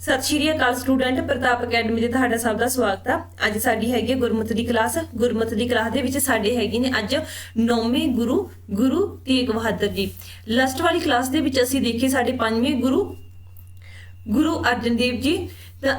ਸਤਿ ਸ਼੍ਰੀ ਅਕਾਲ ਸਟੂਡੈਂਟ, ਪ੍ਰਤਾਪ ਅਕੈਡਮੀ ਦੇ ਤੁਹਾਡਾ ਸਭ ਦਾ ਸਵਾਗਤ ਆ। ਅੱਜ ਸਾਡੀ ਹੈਗੀ ਹੈ ਗੁਰਮਤਿ ਦੀ ਕਲਾਸ। ਗੁਰਮਤਿ ਦੀ ਕਲਾਸ ਦੇ ਵਿੱਚ ਸਾਡੇ ਹੈਗੇ ਨੇ ਅੱਜ ਨੌਵੇਂ ਗੁਰੂ ਗੁਰੂ ਤੇਗ ਬਹਾਦਰ ਜੀ। ਲਾਸਟ ਵਾਲੀ ਕਲਾਸ ਦੇ ਵਿੱਚ ਅਸੀਂ ਦੇਖੇ ਸਾਡੇ ਪੰਜਵੇਂ ਗੁਰੂ ਗੁਰੂ ਅਰਜਨ ਦੇਵ ਜੀ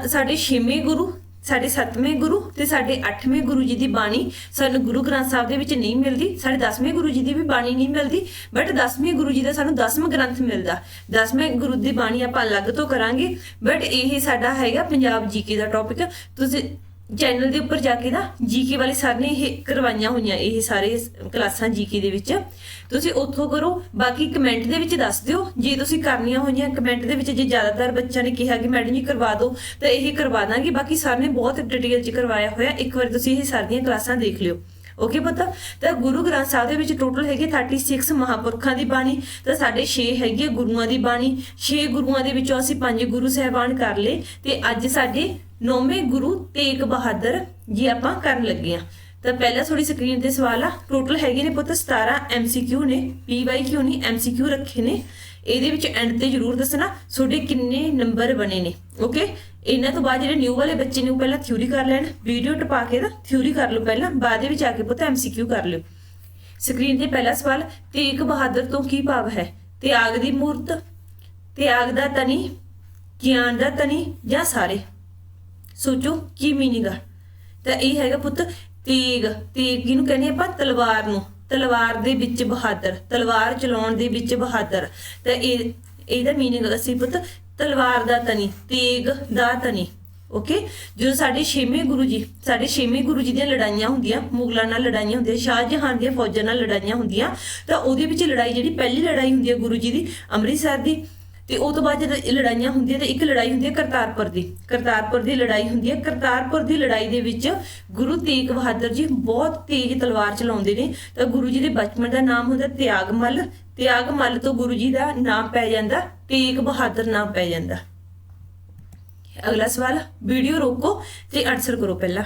ਸਾਡੇ ਛੇਵੇਂ ਗੁਰੂ ਸਾਡੇ ਸੱਤਵੇਂ ਗੁਰੂ ਤੇ ਸਾਡੇ ਅੱਠਵੇਂ ਗੁਰੂ ਜੀ ਦੀ ਬਾਣੀ ਸਾਨੂੰ ਗੁਰੂ ਗ੍ਰੰਥ ਸਾਹਿਬ ਦੇ ਵਿੱਚ ਨਹੀਂ ਮਿਲਦੀ, ਸਾਡੇ ਦਸਵੇਂ ਗੁਰੂ ਜੀ ਦੀ ਵੀ ਬਾਣੀ ਨਹੀਂ ਮਿਲਦੀ ਬਟ ਦਸਵੇਂ ਗੁਰੂ ਜੀ ਦਾ ਸਾਨੂੰ ਦਸਵਾਂ ਗ੍ਰੰਥ ਮਿਲਦਾ। ਦਸਵੇਂ ਗੁਰੂ ਦੀ ਬਾਣੀ ਆਪਾਂ ਅਲੱਗ ਤੋਂ ਕਰਾਂਗੇ ਬਟ ਇਹ ਸਾਡਾ ਹੈਗਾ ਪੰਜਾਬ ਜੀਕੇ ਦਾ ਟੌਪਿਕ ਤੁਸੀਂ ਚੈਨਲ ਦੇ ਉੱਪਰ ਜਾ ਕੇ ਨਾ ਜੀਕੇ ਵਾਲੇ ਸਰ ਨੇ ਇਹ ਕਰਵਾਈਆਂ ਹੋਈਆਂ, ਇਹ ਸਾਰੇ ਕਲਾਸਾਂ ਜੀਕੇ ਦੇ ਵਿੱਚ। ਤੁਸੀਂ ਉੱਥੋਂ ਕਰੋ, ਬਾਕੀ ਕਮੈਂਟ ਦੇ ਵਿੱਚ ਦੱਸ ਦਿਓ। ਜੇ ਤੁਸੀਂ ਕਰਨੀਆਂ ਹੋਈਆਂ ਕਮੈਂਟ ਦੇ ਵਿੱਚ, ਜੇ ਜ਼ਿਆਦਾਤਰ ਬੱਚਿਆਂ ਨੇ ਕਿਹਾ ਕਿ ਮੈਡਮ ਜੀ ਕਰਵਾ ਦਿਓ, ਤਾਂ ਇਹ ਕਰਵਾ ਦਾਂਗੇ। ਬਾਕੀ ਸਰ ਨੇ ਬਹੁਤ ਡਿਟੇਲ 'ਚ ਕਰਵਾਇਆ ਹੋਇਆ। ਇੱਕ ਵਾਰ ਤੁਸੀਂ ਇਹ ਸਰ ਦੀਆਂ ਕਲਾਸਾਂ ਦੇਖ ਲਿਓ। ਓਕੇ ਪਤਾ? ਤਾਂ ਗੁਰੂ ਗ੍ਰੰਥ ਸਾਹਿਬ ਦੇ ਵਿੱਚ ਟੋਟਲ ਹੈਗੇ 36 ਮਹਾਪੁਰਖਾਂ ਦੀ ਬਾਣੀ, ਤਾਂ ਸਾਡੇ 6 ਹੈਗੇ ਗੁਰੂਆਂ ਦੀ ਬਾਣੀ। 6 ਗੁਰੂਆਂ ਦੇ ਵਿੱਚੋਂ ਅਸੀਂ ਪੰਜ ਗੁਰੂ ਸਹਿਬਾਨ ਕਰ ਲਏ। ਤੇ ਅੱਜ ਸਾਡੇ ਨੌਵੇਂ ਗੁਰੂ ਤੇਗ ਬਹਾਦਰ ਜੀ ਆਪਾਂ ਕਰਨ ਲੱਗੇ ਆ ਤਾਂ ਪਹਿਲਾ ਥੋੜੀ ਸਕਰੀਨ ਤੇ ਸਵਾਲ ਆ। ਟੋਟਲ ਹੈਗੇ ਨੇ ਪੁੱਤ 17 ਐਮਸੀਕਿਊ ਨੇ ਪੀਵਾਈਕਿਊ ਨਹੀਂ ਐਮਸੀਕਿਊ ਰੱਖੇ ਨੇ। ਇਹਦੇ ਵਿੱਚ ਐਂਡ ਤੇ ਜਰੂਰ ਦੱਸਣਾ, ਤੁਹਾਡੇ ਕਿੰਨੇ ਨੰਬਰ ਬਣੇ ਨੇ ਓਕੇ ਇਹਨਾਂ ਤੋਂ ਬਾਅਦ ਜਿਹੜੇ ਨਿਊ ਵਾਲੇ ਬੱਚੇ ਨੇ, ਉਹ ਪਹਿਲਾਂ ਥਿਊਰੀ ਕਰ ਲੈਣ। ਵੀਡੀਓ ਟਪਾ ਕੇ ਨਾ ਥਿਊਰੀ ਕਰ ਲਓ ਪਹਿਲਾਂ, ਬਾਅਦ ਦੇ ਵਿੱਚ ਆ ਕੇ ਪੁੱਤ ਐਮਸੀਕਿਊ ਕਰ ਲਿਓ। ਸਕਰੀਨ ਤੇ ਪਹਿਲਾ ਸਵਾਲ, ਤੇਗ ਬਹਾਦਰ ਤੋਂ ਕੀ ਭਾਵ ਹੈ? ਤਿਆਗ ਦੀ ਮੂਰਤ, ਤਿਆਗ ਦਾ ਤਨੀ ਗਿਆਨ ਦਾ ਤਨੀ ਜਾਂ ਸਾਰੇ? ਸੋਚੋ ਕੀ ਮੀਨਿੰਗ ਆ ਤਾਂ ਇਹ ਹੈਗਾ ਪੁੱਤ ਤੇਗ। ਤੇਗ ਕਿਹਨੂੰ ਕਹਿੰਦੇ ਆਪਾਂ? ਤਲਵਾਰ ਨੂੰ। ਤਲਵਾਰ ਦੇ ਵਿੱਚ ਬਹਾਦਰ। ਤਲਵਾਰ ਚਲਾਉਣ ਦੇ ਵਿੱਚ ਬਹਾਦਰ। ਤਾਂ ਇਹ, ਇਹਦਾ ਮੀਨਿੰਗ ਅਸੀਂ ਪੁੱਤ ਤਲਵਾਰ ਦਾ ਤਨੀ ਤੇਗ ਦਾ ਤਨੀ ਓਕੇ ਜਦੋਂ ਸਾਡੇ ਛੇਵੇਂ ਗੁਰੂ ਜੀ, ਸਾਡੇ ਛੇਵੇਂ ਗੁਰੂ ਜੀ ਦੀਆਂ ਲੜਾਈਆਂ ਹੁੰਦੀਆਂ, ਮੁਗਲਾਂ ਨਾਲ ਲੜਾਈਆਂ ਹੁੰਦੀਆਂ ਸ਼ਾਹਜਹਾਨ ਦੀਆਂ ਫੌਜਾਂ ਨਾਲ ਲੜਾਈਆਂ ਹੁੰਦੀਆਂ, ਤਾਂ ਉਹਦੇ ਵਿੱਚ ਲੜਾਈ ਜਿਹੜੀ ਪਹਿਲੀ ਲੜਾਈ ਹੁੰਦੀ ਹੈ ਗੁਰੂ ਜੀ ਦੀ, ਅੰਮ੍ਰਿਤਸਰ ਦੀ ਤੇ ਉਹ ਤੋਂ ਬਾਅਦ ਜਦੋਂ ਲੜਾਈਆਂ ਹੁੰਦੀਆਂ ਤੇ ਇੱਕ ਲੜਾਈ ਹੁੰਦੀ ਹੈ ਕਰਤਾਰਪੁਰ ਦੀ। ਕਰਤਾਰਪੁਰ ਦੀ ਲੜਾਈ ਹੁੰਦੀ ਹੈ। ਕਰਤਾਰਪੁਰ ਦੀ ਲੜਾਈ ਦੇ ਵਿੱਚ ਗੁਰੂ ਤੇਗ ਬਹਾਦਰ ਜੀ ਬਹੁਤ ਤੇਜ਼ ਤਲਵਾਰ ਚਲਾਉਂਦੇ ਨੇ। ਤਾਂ ਗੁਰੂ ਜੀ ਦੇ ਬਚਪਨ ਦਾ ਨਾਮ ਹੁੰਦਾ ਤਿਆਗਮਲ। ਤਿਆਗਮਲ ਤੋਂ ਗੁਰੂ ਜੀ ਦਾ ਨਾਮ ਪੈ ਜਾਂਦਾ, ਤੇਗ ਬਹਾਦਰ ਨਾਮ ਪੈ ਜਾਂਦਾ। ਅਗਲਾ ਸਵਾਲ, ਵੀਡੀਓ ਰੋਕੋ ਤੇ ਆਨਸਰ ਕਰੋ ਪਹਿਲਾਂ।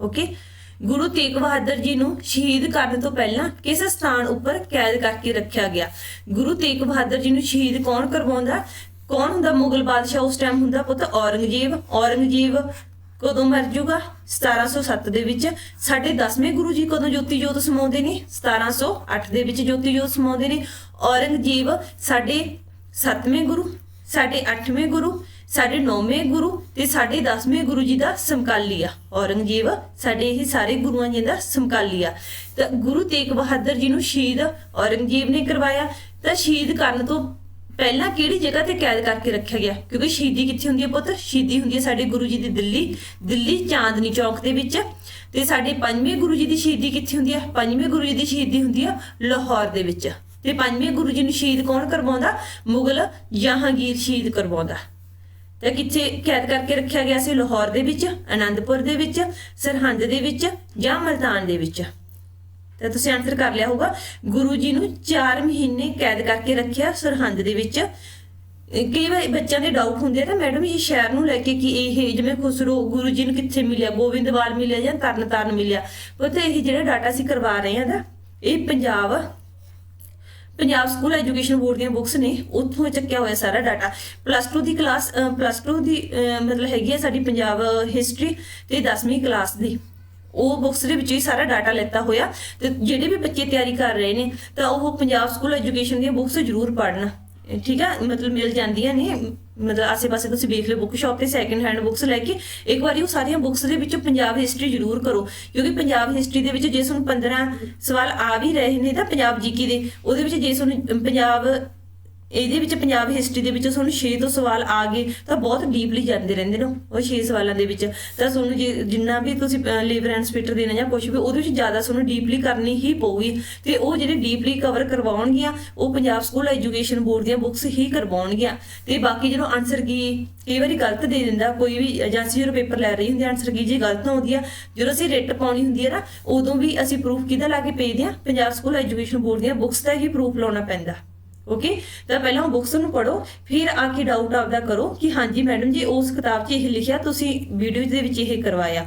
ਓਕੇ ਗੁਰੂ ਤੇਗ ਬਹਾਦਰ ਜੀ ਨੂੰ ਸ਼ਹੀਦ ਕਰਨ ਤੋਂ ਪਹਿਲਾਂ ਕਿਸ ਸਥਾਨ ਉੱਪਰ ਕੈਦ ਕਰਕੇ ਰੱਖਿਆ ਗਿਆ? ਗੁਰੂ ਤੇਗ ਬਹਾਦਰ ਜੀ ਨੂੰ ਸ਼ਹੀਦ ਕੌਣ ਕਰਵਾਉਂਦਾ? ਕੌਣ ਹੁੰਦਾ ਮੁਗਲ ਬਾਦਸ਼ਾਹ ਉਸ ਟਾਈਮ ਹੁੰਦਾ ਪੁੱਤ? ਔਰੰਗਜ਼ੇਬ। ਔਰੰਗਜ਼ੇਬ ਕਦੋਂ ਮਰ ਜੂਗਾ? 1707 ਦੇ ਵਿੱਚ। ਸਾਡੇ 10ਵੇਂ ਗੁਰੂ ਜੀ ਕਦੋਂ ਜੋਤੀ ਜੋਤ ਸਮਾਉਂਦੇ ਨੇ? 1708 ਦੇ ਵਿੱਚ ਜੋਤੀ ਜੋਤ ਸਮਾਉਂਦੇ ਨੇ। ਔਰੰਗਜ਼ੇਬ ਸਾਡੇ 7ਵੇਂ ਗੁਰੂ, ਸਾਡੇ 8ਵੇਂ ਗੁਰੂ ਸਾਡੇ ਨੌਵੇਂ ਗੁਰੂ ਤੇ ਸਾਡੇ 10ਵੇਂ ਗੁਰੂ ਜੀ ਦਾ ਸਮਕਾਲੀ ਆ। ਔਰੰਗਜ਼ੇਬ ਸਾਡੇ ਇਹ ਸਾਰੇ ਗੁਰੂਆਂ ਜੀ ਦਾ ਸਮਕਾਲੀ ਆ। ਤਾਂ ਗੁਰੂ ਤੇਗ ਬਹਾਦਰ ਜੀ ਨੂੰ ਸ਼ਹੀਦ ਔਰੰਗਜ਼ੇਬ ਨੇ ਕਰਵਾਇਆ। ਤਾਂ ਸ਼ਹੀਦ ਕਰਨ ਤੋਂ ਪਹਿਲਾਂ ਕਿਹੜੀ ਜਗ੍ਹਾ ਤੇ ਕੈਦ ਕਰਕੇ ਰੱਖਿਆ ਗਿਆ? ਕਿਉਂਕਿ ਸ਼ਹੀਦੀ ਕਿੱਥੇ ਹੁੰਦੀ ਹੈ ਪੁੱਤ? ਸ਼ਹੀਦੀ ਹੁੰਦੀ ਹੈ ਸਾਡੇ ਗੁਰੂ ਜੀ ਦੀ ਦਿੱਲੀ ਦਿੱਲੀ ਚਾਂਦਨੀ ਚੌਕ ਦੇ ਵਿੱਚ। ਤੇ ਸਾਡੇ ਪੰਜਵੇਂ ਗੁਰੂ ਜੀ ਦੀ ਸ਼ਹੀਦੀ ਕਿੱਥੇ ਹੁੰਦੀ ਹੈ? ਪੰਜਵੇਂ ਗੁਰੂ ਜੀ ਦੀ ਸ਼ਹੀਦੀ ਹੁੰਦੀ ਹੈ ਲਾਹੌਰ ਦੇ ਵਿੱਚ। ਤੇ ਪੰਜਵੇਂ ਗੁਰੂ ਜੀ ਨੂੰ ਸ਼ਹੀਦ ਕੌਣ ਕਰਵਾਉਂਦਾ? ਮੁਗਲ ਜਹਾਂਗੀਰ ਸ਼ਹੀਦ ਕਰਵਾਉਂਦਾ। ਤੇ ਕਿੱਥੇ ਕੈਦ ਕਰਕੇ ਰੱਖਿਆ ਗਿਆ ਸੀ? ਲਾਹੌਰ ਦੇ ਵਿੱਚ ਆਨੰਦਪੁਰ ਦੇ ਵਿੱਚ, ਸਰਹੰਦ ਦੇ ਵਿੱਚ ਜਾਂ ਮਲਤਾਨ ਦੇ ਵਿੱਚ? ਤਾਂ ਤੁਸੀਂ ਆਨਸਰ ਕਰ ਲਿਆ ਹੋਊਗਾ। ਗੁਰੂ ਜੀ ਨੂੰ 4 ਮਹੀਨੇ ਕੈਦ ਕਰਕੇ ਰੱਖਿਆ ਸਰਹੰਦ ਦੇ ਵਿੱਚ। ਕਈ ਵਾਰ ਬੱਚਿਆਂ ਦੇ ਡਾਊਟ ਹੁੰਦੇ ਆ ਤਾਂ ਮੈਡਮ, ਇਹ ਸ਼ਹਿਰ ਨੂੰ ਲੈ ਕੇ ਕਿ ਇਹ ਜਿਵੇਂ ਖੁਸਰੋ ਗੁਰੂ ਜੀ ਨੂੰ ਕਿੱਥੇ ਮਿਲਿਆ? ਗੋਬਿੰਦਵਾਲ ਮਿਲਿਆ ਜਾਂ ਤਰਨਤਾਰਨ ਮਿਲਿਆ? ਪੁੱਤ, ਇਹ ਜਿਹੜਾ ਡਾਟਾ ਅਸੀਂ ਕਰਵਾ ਰਹੇ ਹਾਂ ਦਾ ਇਹ Punjab Punjab school education board ਦੀਆਂ ਬੁੱਕਸ ਨੇ, ਉੱਥੋਂ ਚੱਕਿਆ ਹੋਇਆ ਸਾਰਾ ਡਾਟਾ ਪਲੱਸ 2 ਦੀ ਕਲਾਸ ਪਲੱਸ 2 ਦੀ ਮਤਲਬ ਹੈਗੀ ਹੈ ਸਾਡੀ ਪੰਜਾਬ ਹਿਸਟਰੀ ਤੇ 10ਵੀਂ ਕਲਾਸ ਦੀ। ਉਹ ਬੁੱਕਸ ਦੇ ਵਿੱਚ ਹੀ ਸਾਰਾ ਡਾਟਾ ਲੈਤਾ ਹੋਇਆ ਤੇ ਜਿਹੜੇ ਵੀ ਬੱਚੇ ਤਿਆਰੀ ਕਰ ਰਹੇ ਨੇ, ਤਾਂ ਉਹ ਪੰਜਾਬ ਸਕੂਲ ਐਜੂਕੇਸ਼ਨ ਦੀਆਂ ਬੁੱਕਸ ਜ਼ਰੂਰ ਪੜ੍ਹਨ। ਠੀਕ ਆ? ਮਤਲਬ ਮਿਲ ਜਾਂਦੀਆਂ ਨੇ। ਮਤਲਬ ਆਸੇ-ਪਾਸੇ ਤੁਸੀਂ ਵੇਖ ਲਓ ਬੁੱਕ ਸ਼ਾਪ ਤੇ ਸੈਕੰਡ ਹੈਂਡ ਬੁੱਕਸ ਲੈ ਕੇ, ਇੱਕ ਵਾਰੀ ਉਹ ਸਾਰੀਆਂ ਬੁੱਕਸ ਦੇ ਵਿੱਚੋਂ ਪੰਜਾਬ ਹਿਸਟਰੀ ਜ਼ਰੂਰ ਕਰੋ, ਕਿਉਂਕਿ ਪੰਜਾਬ ਹਿਸਟਰੀ ਦੇ ਵਿੱਚ ਜੇ ਤੁਹਾਨੂੰ 15 ਸਵਾਲ ਆ ਵੀ ਰਹੇ ਨੇ ਤਾਂ ਪੰਜਾਬ ਜੀਕੇ ਦੇ, ਉਹਦੇ ਵਿੱਚ ਜੇ ਤੁਹਾਨੂੰ ਪੰਜਾਬ ਇਹਦੇ ਵਿੱਚ ਪੰਜਾਬ ਹਿਸਟਰੀ ਦੇ ਵਿੱਚ ਤੁਹਾਨੂੰ 6 ਤੋਂ ਸਵਾਲ ਆ ਗਏ ਤਾਂ ਬਹੁਤ ਡੀਪਲੀ ਜਾਂਦੇ ਰਹਿੰਦੇ ਨੇ ਉਹ 6 ਸਵਾਲਾਂ ਦੇ ਵਿੱਚ। ਤਾਂ ਤੁਹਾਨੂੰ ਜੇ, ਜਿੰਨਾ ਵੀ ਤੁਸੀਂ ਲੇਬਰ ਐਂਡ ਸਪੀਟਰ ਦੇਣਾ ਜਾਂ ਕੁਝ ਵੀ, ਉਹਦੇ ਵਿੱਚ ਜ਼ਿਆਦਾ ਤੁਹਾਨੂੰ ਡੀਪਲੀ ਕਰਨੀ ਹੀ ਪਊਗੀ। ਤੇ ਉਹ ਜਿਹੜੇ ਡੀਪਲੀ ਕਵਰ ਕਰਵਾਉਣਗੀਆਂ, ਉਹ ਪੰਜਾਬ ਸਕੂਲ ਐਜੂਕੇਸ਼ਨ ਬੋਰਡ ਦੀਆਂ ਬੁੱਕਸ ਹੀ ਕਰਵਾਉਣਗੀਆਂ। ਤੇ ਬਾਕੀ ਜਦੋਂ ਆਨਸਰ ਕੀ, ਕਈ ਵਾਰੀ ਗਲਤ ਦੇ ਦਿੰਦਾ, ਕੋਈ ਵੀ ਏਜੰਸੀ ਜਦੋਂ ਪੇਪਰ ਲੈ ਰਹੀ ਹੁੰਦੀ ਆਨਸਰ ਕੀ ਜੇ ਗਲਤ ਆਉਂਦੀ ਆ, ਜਦੋਂ ਅਸੀਂ ਰਿਟ ਪਾਉਣੀ ਹੁੰਦੀ ਹੈ ਨਾ, ਉਦੋਂ ਵੀ ਅਸੀਂ ਪ੍ਰੂਫ ਕਿਹਦਾ ਲਾ ਕੇ ਭੇਜਦੇ ਆ? ਪੰਜਾਬ ਸਕੂਲ ਐਜੂਕੇਸ਼ਨ ਬੋਰਡ ਦੀਆਂ ਬੁੱਕਸ ਦਾ ਹੀ ਪ੍ਰੂਫ ਲਾਉਣਾ ਪੈਂਦਾ। ਓਕੇ ਤਾਂ ਪਹਿਲਾਂ ਉਹ ਬੁੱਕਸ ਨੂੰ ਪੜੋ ਫਿਰ ਆ ਕੇ ਡਾਊਟ ਆਪਦਾ ਕਰੋ ਕਿ ਹਾਂਜੀ ਮੈਡਮ ਜੀ, ਉਸ ਕਿਤਾਬ 'ਚ ਇਹ ਲਿਖਿਆ, ਤੁਸੀਂ ਵੀਡੀਓ ਦੇ ਵਿੱਚ ਇਹ ਕਰਵਾਇਆ।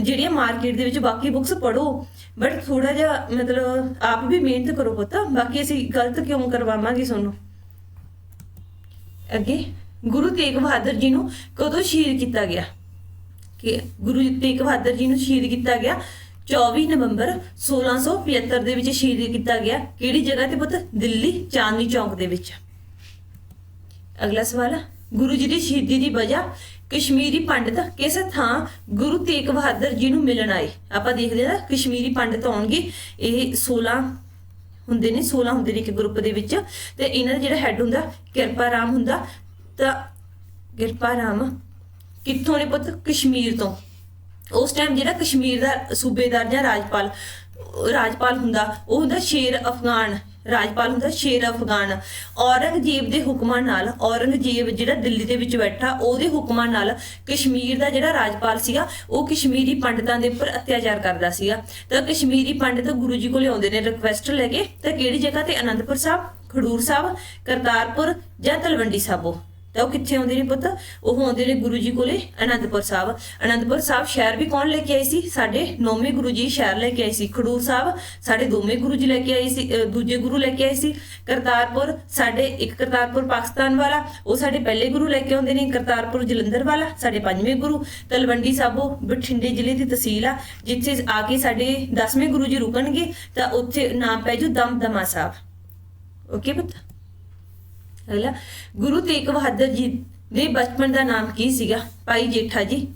ਜਿਹੜੀਆਂ ਮਾਰਕੀਟ ਦੇ ਵਿੱਚ ਬਾਕੀ ਬੁੱਕਸ ਪੜੋ ਬਟ ਥੋੜਾ ਜਿਹਾ ਮਤਲਬ ਆਪ ਵੀ ਮਿਹਨਤ ਕਰੋ ਪੁੱਤ, ਬਾਕੀ ਅਸੀਂ ਗਲਤ ਕਿਉਂ ਕਰਵਾਵਾਂਗੇ ਤੁਹਾਨੂੰ? ਅੱਗੇ, ਗੁਰੂ ਤੇਗ ਬਹਾਦਰ ਜੀ ਨੂੰ ਕਦੋਂ ਸ਼ਹੀਦ ਕੀਤਾ ਗਿਆ? ਕਿ ਗੁਰੂ ਤੇਗ ਬਹਾਦਰ ਜੀ ਨੂੰ ਸ਼ਹੀਦ ਕੀਤਾ ਗਿਆ? 24 ਨਵੰਬਰ 1675 ਦੇ ਵਿੱਚ ਸ਼ਹੀਦ ਕੀਤਾ ਗਿਆ ਕਿਹੜੀ ਜਗ੍ਹਾ ਤੇ ਪੁੱਤ ਦਿੱਲੀ ਚਾਂਦਨੀ ਚੌਂਕ ਦੇ ਵਿੱਚ ਅਗਲਾ ਸਵਾਲ ਗੁਰੂ ਜੀ ਦੀ ਸ਼ਹੀਦੀ ਦੀ ਵਜ੍ਹਾ ਕਸ਼ਮੀਰੀ ਪੰਡਤ ਕਿਸ ਥਾਂ ਗੁਰੂ ਤੇਗ ਬਹਾਦਰ ਜੀ ਨੂੰ ਮਿਲਣ ਆਏ ਆਪਾਂ ਦੇਖਦੇ ਹਾਂ ਕਸ਼ਮੀਰੀ ਪੰਡਤ ਆਉਣਗੇ ਇਹ 16 ਹੁੰਦੇ ਨੇ 16 ਹੁੰਦੇ ਨੇ ਇੱਕ ਗਰੁੱਪ ਦੇ ਵਿੱਚ ਤੇ ਇਹਨਾਂ ਦਾ ਜਿਹੜਾ ਹੈੱਡ ਹੁੰਦਾ ਕਿਰਪਾ ਰਾਮ ਹੁੰਦਾ ਤਾਂ ਕਿਰਪਾ ਰਾਮ ਕਿੱਥੋਂ ਨੇ ਪੁੱਤ ਕਸ਼ਮੀਰ ਤੋਂ ਉਸ ਟਾਈਮ ਜਿਹੜਾ ਕਸ਼ਮੀਰ ਦਾ ਸੂਬੇਦਾਰ ਜਾਂ ਰਾਜਪਾਲ ਰਾਜਪਾਲ ਹੁੰਦਾ, ਉਹ ਹੁੰਦਾ ਸ਼ੇਰ ਅਫਗਾਨ, ਰਾਜਪਾਲ ਹੁੰਦਾ ਸ਼ੇਰ ਅਫਗਾਨ। ਔਰੰਗਜ਼ੇਬ ਦੇ ਹੁਕਮਾਂ ਨਾਲ, ਔਰੰਗਜ਼ੇਬ ਜਿਹੜਾ ਦਿੱਲੀ ਦੇ ਵਿੱਚ ਬੈਠਾ, ਉਹਦੇ ਹੁਕਮਾਂ ਨਾਲ ਕਸ਼ਮੀਰ ਦਾ ਜਿਹੜਾ ਰਾਜਪਾਲ ਸੀਗਾ, ਉਹ ਕਸ਼ਮੀਰੀ ਪੰਡਤਾਂ ਦੇ ਉੱਪਰ ਅਤਿਆਚਾਰ ਕਰਦਾ ਸੀਗਾ। ਤਾਂ ਕਸ਼ਮੀਰੀ ਪੰਡਤ ਗੁਰੂ ਜੀ ਕੋਲੇ ਆਉਂਦੇ ਨੇ ਰਿਕਵੈਸਟ ਲੈ ਕੇ, ਤਾਂ ਕਿਹੜੀ ਜਗ੍ਹਾ ਤੇ? ਅਨੰਦਪੁਰ ਸਾਹਿਬ, ਖਡੂਰ ਸਾਹਿਬ, ਕਰਤਾਰਪੁਰ ਜਾਂ ਤਲਵੰਡੀ ਸਾਬੋ ਤਾਂ ਉਹ ਕਿੱਥੇ ਆਉਂਦੇ ਨੇ ਪੁੱਤ? ਉਹ ਆਉਂਦੇ ਨੇ ਗੁਰੂ ਜੀ ਕੋਲੇ, ਅਨੰਦਪੁਰ ਸਾਹਿਬ। ਅਨੰਦਪੁਰ ਸਾਹਿਬ ਸ਼ਹਿਰ ਵੀ ਕੌਣ ਲੈ ਕੇ ਆਏ ਸੀ? ਸਾਡੇ ਨੌਵੇਂ ਗੁਰੂ ਜੀ ਸ਼ਹਿਰ ਲੈ ਕੇ ਆਏ ਸੀ। ਖਡੂਰ ਸਾਹਿਬ, ਸਾਡੇ ਦੋਵੇਂ ਗੁਰੂ ਜੀ ਲੈ ਕੇ ਆਏ ਸੀ ਦੂਜੇ ਗੁਰੂ ਲੈ ਕੇ ਆਏ ਸੀ। ਕਰਤਾਰਪੁਰ, ਸਾਡੇ ਇੱਕ ਕਰਤਾਰਪੁਰ ਪਾਕਿਸਤਾਨ ਵਾਲਾ, ਉਹ ਸਾਡੇ ਪਹਿਲੇ ਗੁਰੂ ਲੈ ਕੇ ਆਉਂਦੇ ਨੇ। ਕਰਤਾਰਪੁਰ ਜਲੰਧਰ ਵਾਲਾ, ਸਾਡੇ ਪੰਜਵੇਂ ਗੁਰੂ। ਤਲਵੰਡੀ ਸਾਬੋ, ਬਠਿੰਡੇ ਜ਼ਿਲ੍ਹੇ ਦੀ ਤਹਿਸੀਲ ਆ। ਜਿੱਥੇ ਆ ਕੇ ਸਾਡੇ 10ਵੇਂ ਗੁਰੂ ਜੀ ਰੁਕਣਗੇ, ਤਾਂ ਉੱਥੇ ਨਾਮ ਪੈ ਜੂ ਦਮਦਮਾ ਸਾਹਿਬ। ਓਕੇ ਪੁੱਤ? ਅਗਲਾ ਗੁਰੂ ਤੇਗ ਬਹਾਦਰ ਜੀ ਦੇ ਬਚਪਨ ਦਾ ਨਾਮ ਕੀ ਸੀਗਾ? ਭਾਈ ਜੇਠਾ ਜੀ,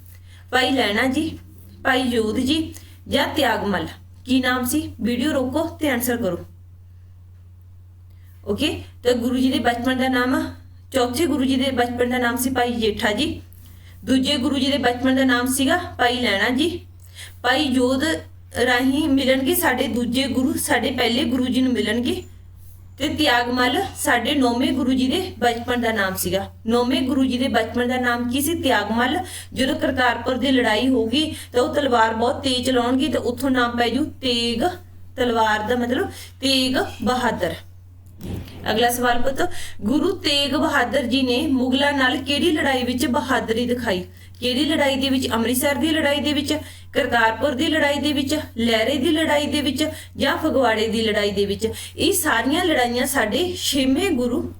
ਭਾਈ ਲੈਣਾ ਜੀ, ਭਾਈ ਯੋਧ ਜੀ ਜਾਂ ਤਿਆਗਮਲ? ਕੀ ਨਾਮ ਸੀ? ਵੀਡੀਓ ਰੋਕੋ ਤੇ ਆਨਸਰ ਕਰੋ। ਓਕੇ ਤਾਂ ਗੁਰੂ ਜੀ ਦੇ ਬਚਪਨ ਦਾ ਨਾਮ, ਚੌਥੇ ਗੁਰੂ ਜੀ ਦੇ ਬਚਪਨ ਦਾ ਨਾਮ ਸੀ ਭਾਈ ਜੇਠਾ ਜੀ। ਦੂਜੇ ਗੁਰੂ ਜੀ ਦੇ ਬਚਪਨ ਦਾ ਨਾਮ ਸੀਗਾ ਭਾਈ ਲੈਣਾ ਜੀ। ਭਾਈ ਯੋਧ ਰਾਹੀਂ ਮਿਲਣਗੇ ਸਾਡੇ ਦੂਜੇ ਗੁਰੂ, ਸਾਡੇ ਪਹਿਲੇ ਗੁਰੂ ਜੀ ਨੂੰ ਮਿਲਣਗੇ। ਤੇ ਤਿਆਗਮਲ ਸਾਡੇ ਨੌਵੇਂ ਗੁਰੂ ਜੀ ਦੇ ਬਚਪਨ ਦਾ ਨਾਮ ਸੀਗਾ। ਨੌਵੇਂ ਗੁਰੂ ਜੀ ਦੇ ਬਚਪਨ ਦਾ ਨਾਮ ਕੀ ਸੀ? ਤਿਆਗਮਲ ਜਦੋਂ ਕਰਤਾਰਪੁਰ ਦੀ ਲੜਾਈ ਹੋਗੀ ਤਾਂ ਉਹ ਤਲਵਾਰ ਬਹੁਤ ਤੇਜ਼ ਚਲਾਉਣਗੇ ਤੇ ਉੱਥੋਂ ਨਾਮ ਪੈ ਜੂ ਤੇਗ। ਤਲਵਾਰ ਦਾ ਮਤਲਬ ਤੇਗ ਬਹਾਦਰ। ਅਗਲਾ ਸਵਾਲ ਪੁੱਤ, ਗੁਰੂ ਤੇਗ ਬਹਾਦਰ ਜੀ ਨੇ ਮੁਗਲਾਂ ਨਾਲ ਕਿਹੜੀ ਲੜਾਈ ਵਿੱਚ ਬਹਾਦਰੀ ਦਿਖਾਈ? ਕਿਹੜੀ ਲੜਾਈ ਦੇ ਵਿੱਚ? ਅੰਮ੍ਰਿਤਸਰ ਦੀ ਲੜਾਈ ਦੇ ਵਿੱਚ? ਕਰਤਾਰਪੁਰ ਦੀ ਲੜਾਈ ਦੇ ਵਿੱਚ? ਲਹਿਰੇ ਦੀ ਲੜਾਈ ਦੇ ਵਿੱਚ? ਜਾਂ ਫਗਵਾੜੇ ਦੀ ਲੜਾਈ ਦੇ ਵਿੱਚ? ਇਹ ਸਾਰੀਆਂ ਲੜਾਈਆਂ ਸਾਡੇ ਛੇਵੇਂ ਗੁਰੂ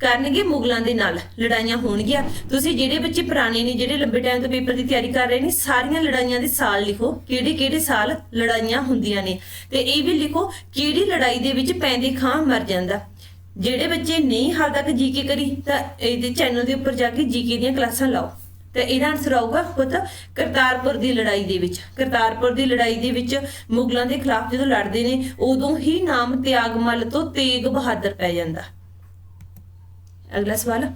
ਕਰਨਗੇ ਮੁਗਲਾਂ ਦੇ ਨਾਲ। ਲੜਾਈਆਂ ਹੋਣਗੀਆਂ। ਤੁਸੀਂ ਜਿਹੜੇ ਬੱਚੇ ਪੁਰਾਣੇ ਨੇ, ਜਿਹੜੇ ਲੰਬੇ ਟਾਈਮ ਤੋਂ ਪੇਪਰ ਦੀ ਤਿਆਰੀ ਕਰ ਰਹੇ ਨੇ, ਸਾਰੀਆਂ ਲੜਾਈਆਂ ਦੇ ਸਾਲ ਲਿਖੋ। ਕਿਹੜੇ ਕਿਹੜੇ ਸਾਲ ਲੜਾਈਆਂ ਹੁੰਦੀਆਂ ਨੇ? ਤੇ ਇਹ ਵੀ ਲਿਖੋ, ਕਿਹੜੀ ਲੜਾਈ ਦੇ ਵਿੱਚ ਪੈਂਦੇ ਖਾਂ ਮਰ ਜਾਂਦਾ? ਜਿਹੜੇ ਬੱਚੇ ਨਹੀਂ ਹਾਲ ਤੱਕ ਜੀਕੇ ਕਰੀ, ਤਾਂ ਇਹਦੇ ਚੈਨਲ ਦੇ ਉੱਪਰ ਜਾ ਕੇ ਜੀਕੇ ਦੀਆਂ ਕਲਾਸਾਂ ਲਾਓ। ਤੇ ਇਹਦਾ ਆਨਸਰ ਆਊਗਾ ਪੁੱਤ ਕਰਤਾਰਪੁਰ ਦੀ ਲੜਾਈ ਦੇ ਵਿੱਚ। ਕਰਤਾਰਪੁਰ ਦੀ ਲੜਾਈ ਦੇ ਵਿੱਚ ਮੁਗਲਾਂ ਦੇ ਖਿਲਾਫ ਜਦੋਂ ਲੜਦੇ ਨੇ, ਉਦੋਂ ਹੀ ਨਾਮ ਤਿਆਗਮਲ ਤੋਂ ਤੇਗ ਬਹਾਦਰ ਪੈ ਜਾਂਦਾ। ਅਗਲਾ ਸਵਾਲ,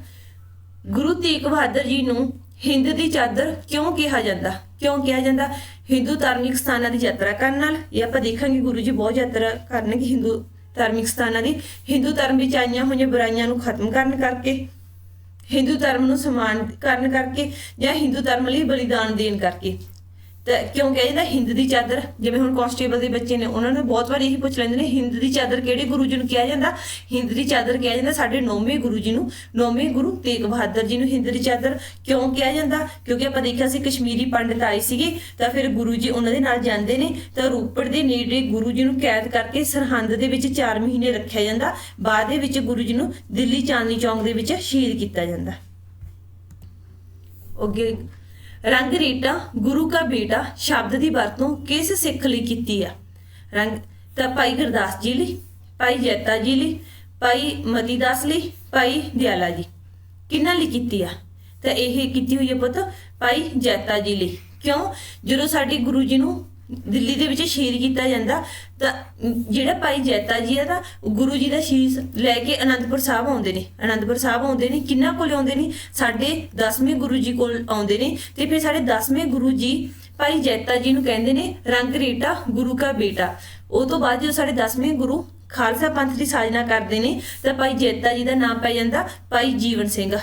ਗੁਰੂ ਤੇਗ ਬਹਾਦਰ ਜੀ ਨੂੰ ਹਿੰਦ ਦੀ ਚਾਦਰ ਕਿਉਂ ਕਿਹਾ ਜਾਂਦਾ? ਕਿਉਂ ਕਿਹਾ ਜਾਂਦਾ? ਹਿੰਦੂ ਧਾਰਮਿਕ ਸਥਾਨਾਂ ਦੀ ਯਾਤਰਾ ਕਰਨ ਨਾਲ? ਇਹ ਆਪਾਂ ਦੇਖਾਂਗੇ, ਗੁਰੂ ਜੀ ਬਹੁਤ ਯਾਤਰਾ ਕਰਨਗੇ ਹਿੰਦੂ ਧਾਰਮਿਕ ਸਥਾਨਾਂ ਦੀ। ਹਿੰਦੂ ਧਰਮ ਵਿੱਚ ਆਈਆਂ ਹੋਈਆਂ ਬੁਰਾਈਆਂ ਨੂੰ ਖਤਮ ਕਰਨ ਕਰਕੇ। ਹਿੰਦੂ ਧਰਮ ਨੂੰ ਸਨਮਾਨ ਕਰਨ ਕਰਕੇ ਜਾਂ ਹਿੰਦੂ ਧਰਮ ਲਈ ਬਲੀਦਾਨ ਦੇਣ ਕਰਕੇ। ਤਾਂ ਕਿਉਂ ਕਿਹਾ ਜਾਂਦਾ ਹਿੰਦ ਦੀ ਚਾਦਰ, ਜਿਵੇਂ ਹੁਣ ਕਾਂਸਟੇਬਲ ਦੇ ਬੱਚੇ ਨੇ, ਉਹਨਾਂ ਨੂੰ ਬਹੁਤ ਵਾਰ ਇਹੀ ਪੁੱਛ ਲੈਂਦੇ ਨੇ, ਹਿੰਦ ਦੀ ਚਾਦਰ ਕਿਹੜੇ ਗੁਰੂ ਜੀ ਨੂੰ ਕਿਹਾ ਜਾਂਦਾ? ਹਿੰਦ ਦੀ ਚਾਦਰ ਕਿਹਾ ਜਾਂਦਾ ਸਾਡੇ ਨੌਵੇਂ ਗੁਰੂ ਜੀ ਨੂੰ, ਨੌਵੇਂ ਗੁਰੂ ਤੇਗ ਬਹਾਦਰ ਜੀ ਨੂੰ ਹਿੰਦ ਦੀ ਚਾਦਰ ਕਿਉਂ ਕਿਹਾ ਜਾਂਦਾ? ਕਿਉਂਕਿ ਆਪਾਂ ਦੇਖਿਆ ਸੀ ਕਸ਼ਮੀਰੀ ਪੰਡਤ ਆਏ ਸੀਗੇ, ਤਾਂ ਫਿਰ ਗੁਰੂ ਜੀ ਉਹਨਾਂ ਦੇ ਨਾਲ ਜਾਂਦੇ ਨੇ, ਤਾਂ ਰੂਪੜ ਦੇ ਨੇੜੇ ਗੁਰੂ ਜੀ ਨੂੰ ਕੈਦ ਕਰਕੇ ਸਰਹੰਦ ਦੇ ਵਿੱਚ 4 ਮਹੀਨੇ ਰੱਖਿਆ ਜਾਂਦਾ, ਬਾਅਦ ਦੇ ਵਿੱਚ ਗੁਰੂ ਜੀ ਨੂੰ ਦਿੱਲੀ ਚਾਂਦਨੀ ਚੌਂਕ ਦੇ ਵਿੱਚ ਸ਼ਹੀਦ ਕੀਤਾ ਜਾਂਦਾ। ਅੱਗੇ ਰੰਗ ਰੀਟਾ, ਗੁਰੂ ਕਾ ਬੇਟਾ ਸ਼ਬਦ ਦੀ ਵਰਤੋਂ ਕਿਸ ਸਿੱਖ ਲਈ ਕੀਤੀ ਆ ਰੰਗ ਤਾਂ ਭਾਈ ਗੁਰਦਾਸ ਜੀ ਲਈ, ਭਾਈ ਜੈਤਾ ਜੀ ਲਈ, ਭਾਈ ਮਤੀਦਾਸ ਲਈ, ਭਾਈ ਦਿਆਲਾ ਜੀ। ਕਿਹਨਾਂ ਲਈ ਕੀਤੀ ਆ? ਤਾਂ ਇਹ ਕੀਤੀ ਹੋਈ ਹੈ ਪੁੱਤ ਭਾਈ ਜੈਤਾ ਜੀ ਲਈ। ਕਿਉਂ? ਜਦੋਂ ਸਾਡੇ ਗੁਰੂ ਜੀ ਨੂੰ ਦਿੱਲੀ ਦੇ ਵਿੱਚ ਸ਼ਹੀਦ ਕੀਤਾ ਜਾਂਦਾ, ਤਾਂ ਜਿਹੜਾ ਭਾਈ ਜੈਤਾ ਜੀ ਆ ਤਾਂ ਗੁਰੂ ਜੀ ਦਾ ਸ਼ੀਸ ਲੈ ਕੇ ਅਨੰਦਪੁਰ ਸਾਹਿਬ ਆਉਂਦੇ ਨੇ। ਅਨੰਦਪੁਰ ਸਾਹਿਬ ਆਉਂਦੇ ਨੇ, ਕਿੰਨਾ ਕੋਲ ਆਉਂਦੇ ਨੇ? ਸਾਡੇ 10ਵੇਂ ਗੁਰੂ ਜੀ ਕੋਲ ਆਉਂਦੇ ਨੇ ਤੇ ਫਿਰ ਸਾਡੇ 10ਵੇਂ ਗੁਰੂ ਜੀ ਭਾਈ ਜੈਤਾ ਜੀ ਨੂੰ ਕਹਿੰਦੇ ਨੇ, ਰੰਗ ਰੇਟਾ, ਗੁਰੂ ਕਾ ਬੇਟਾ। ਉਹ ਤੋਂ ਬਾਅਦ ਜਦੋਂ ਸਾਡੇ 10ਵੇਂ ਗੁਰੂ ਖਾਲਸਾ ਪੰਥ ਦੀ ਸਾਜਨਾ ਕਰਦੇ ਨੇ, ਤਾਂ ਭਾਈ ਜੈਤਾ ਜੀ ਦਾ ਨਾਮ ਪੈ ਜਾਂਦਾ ਭਾਈ ਜੀਵਨ ਸਿੰਘ।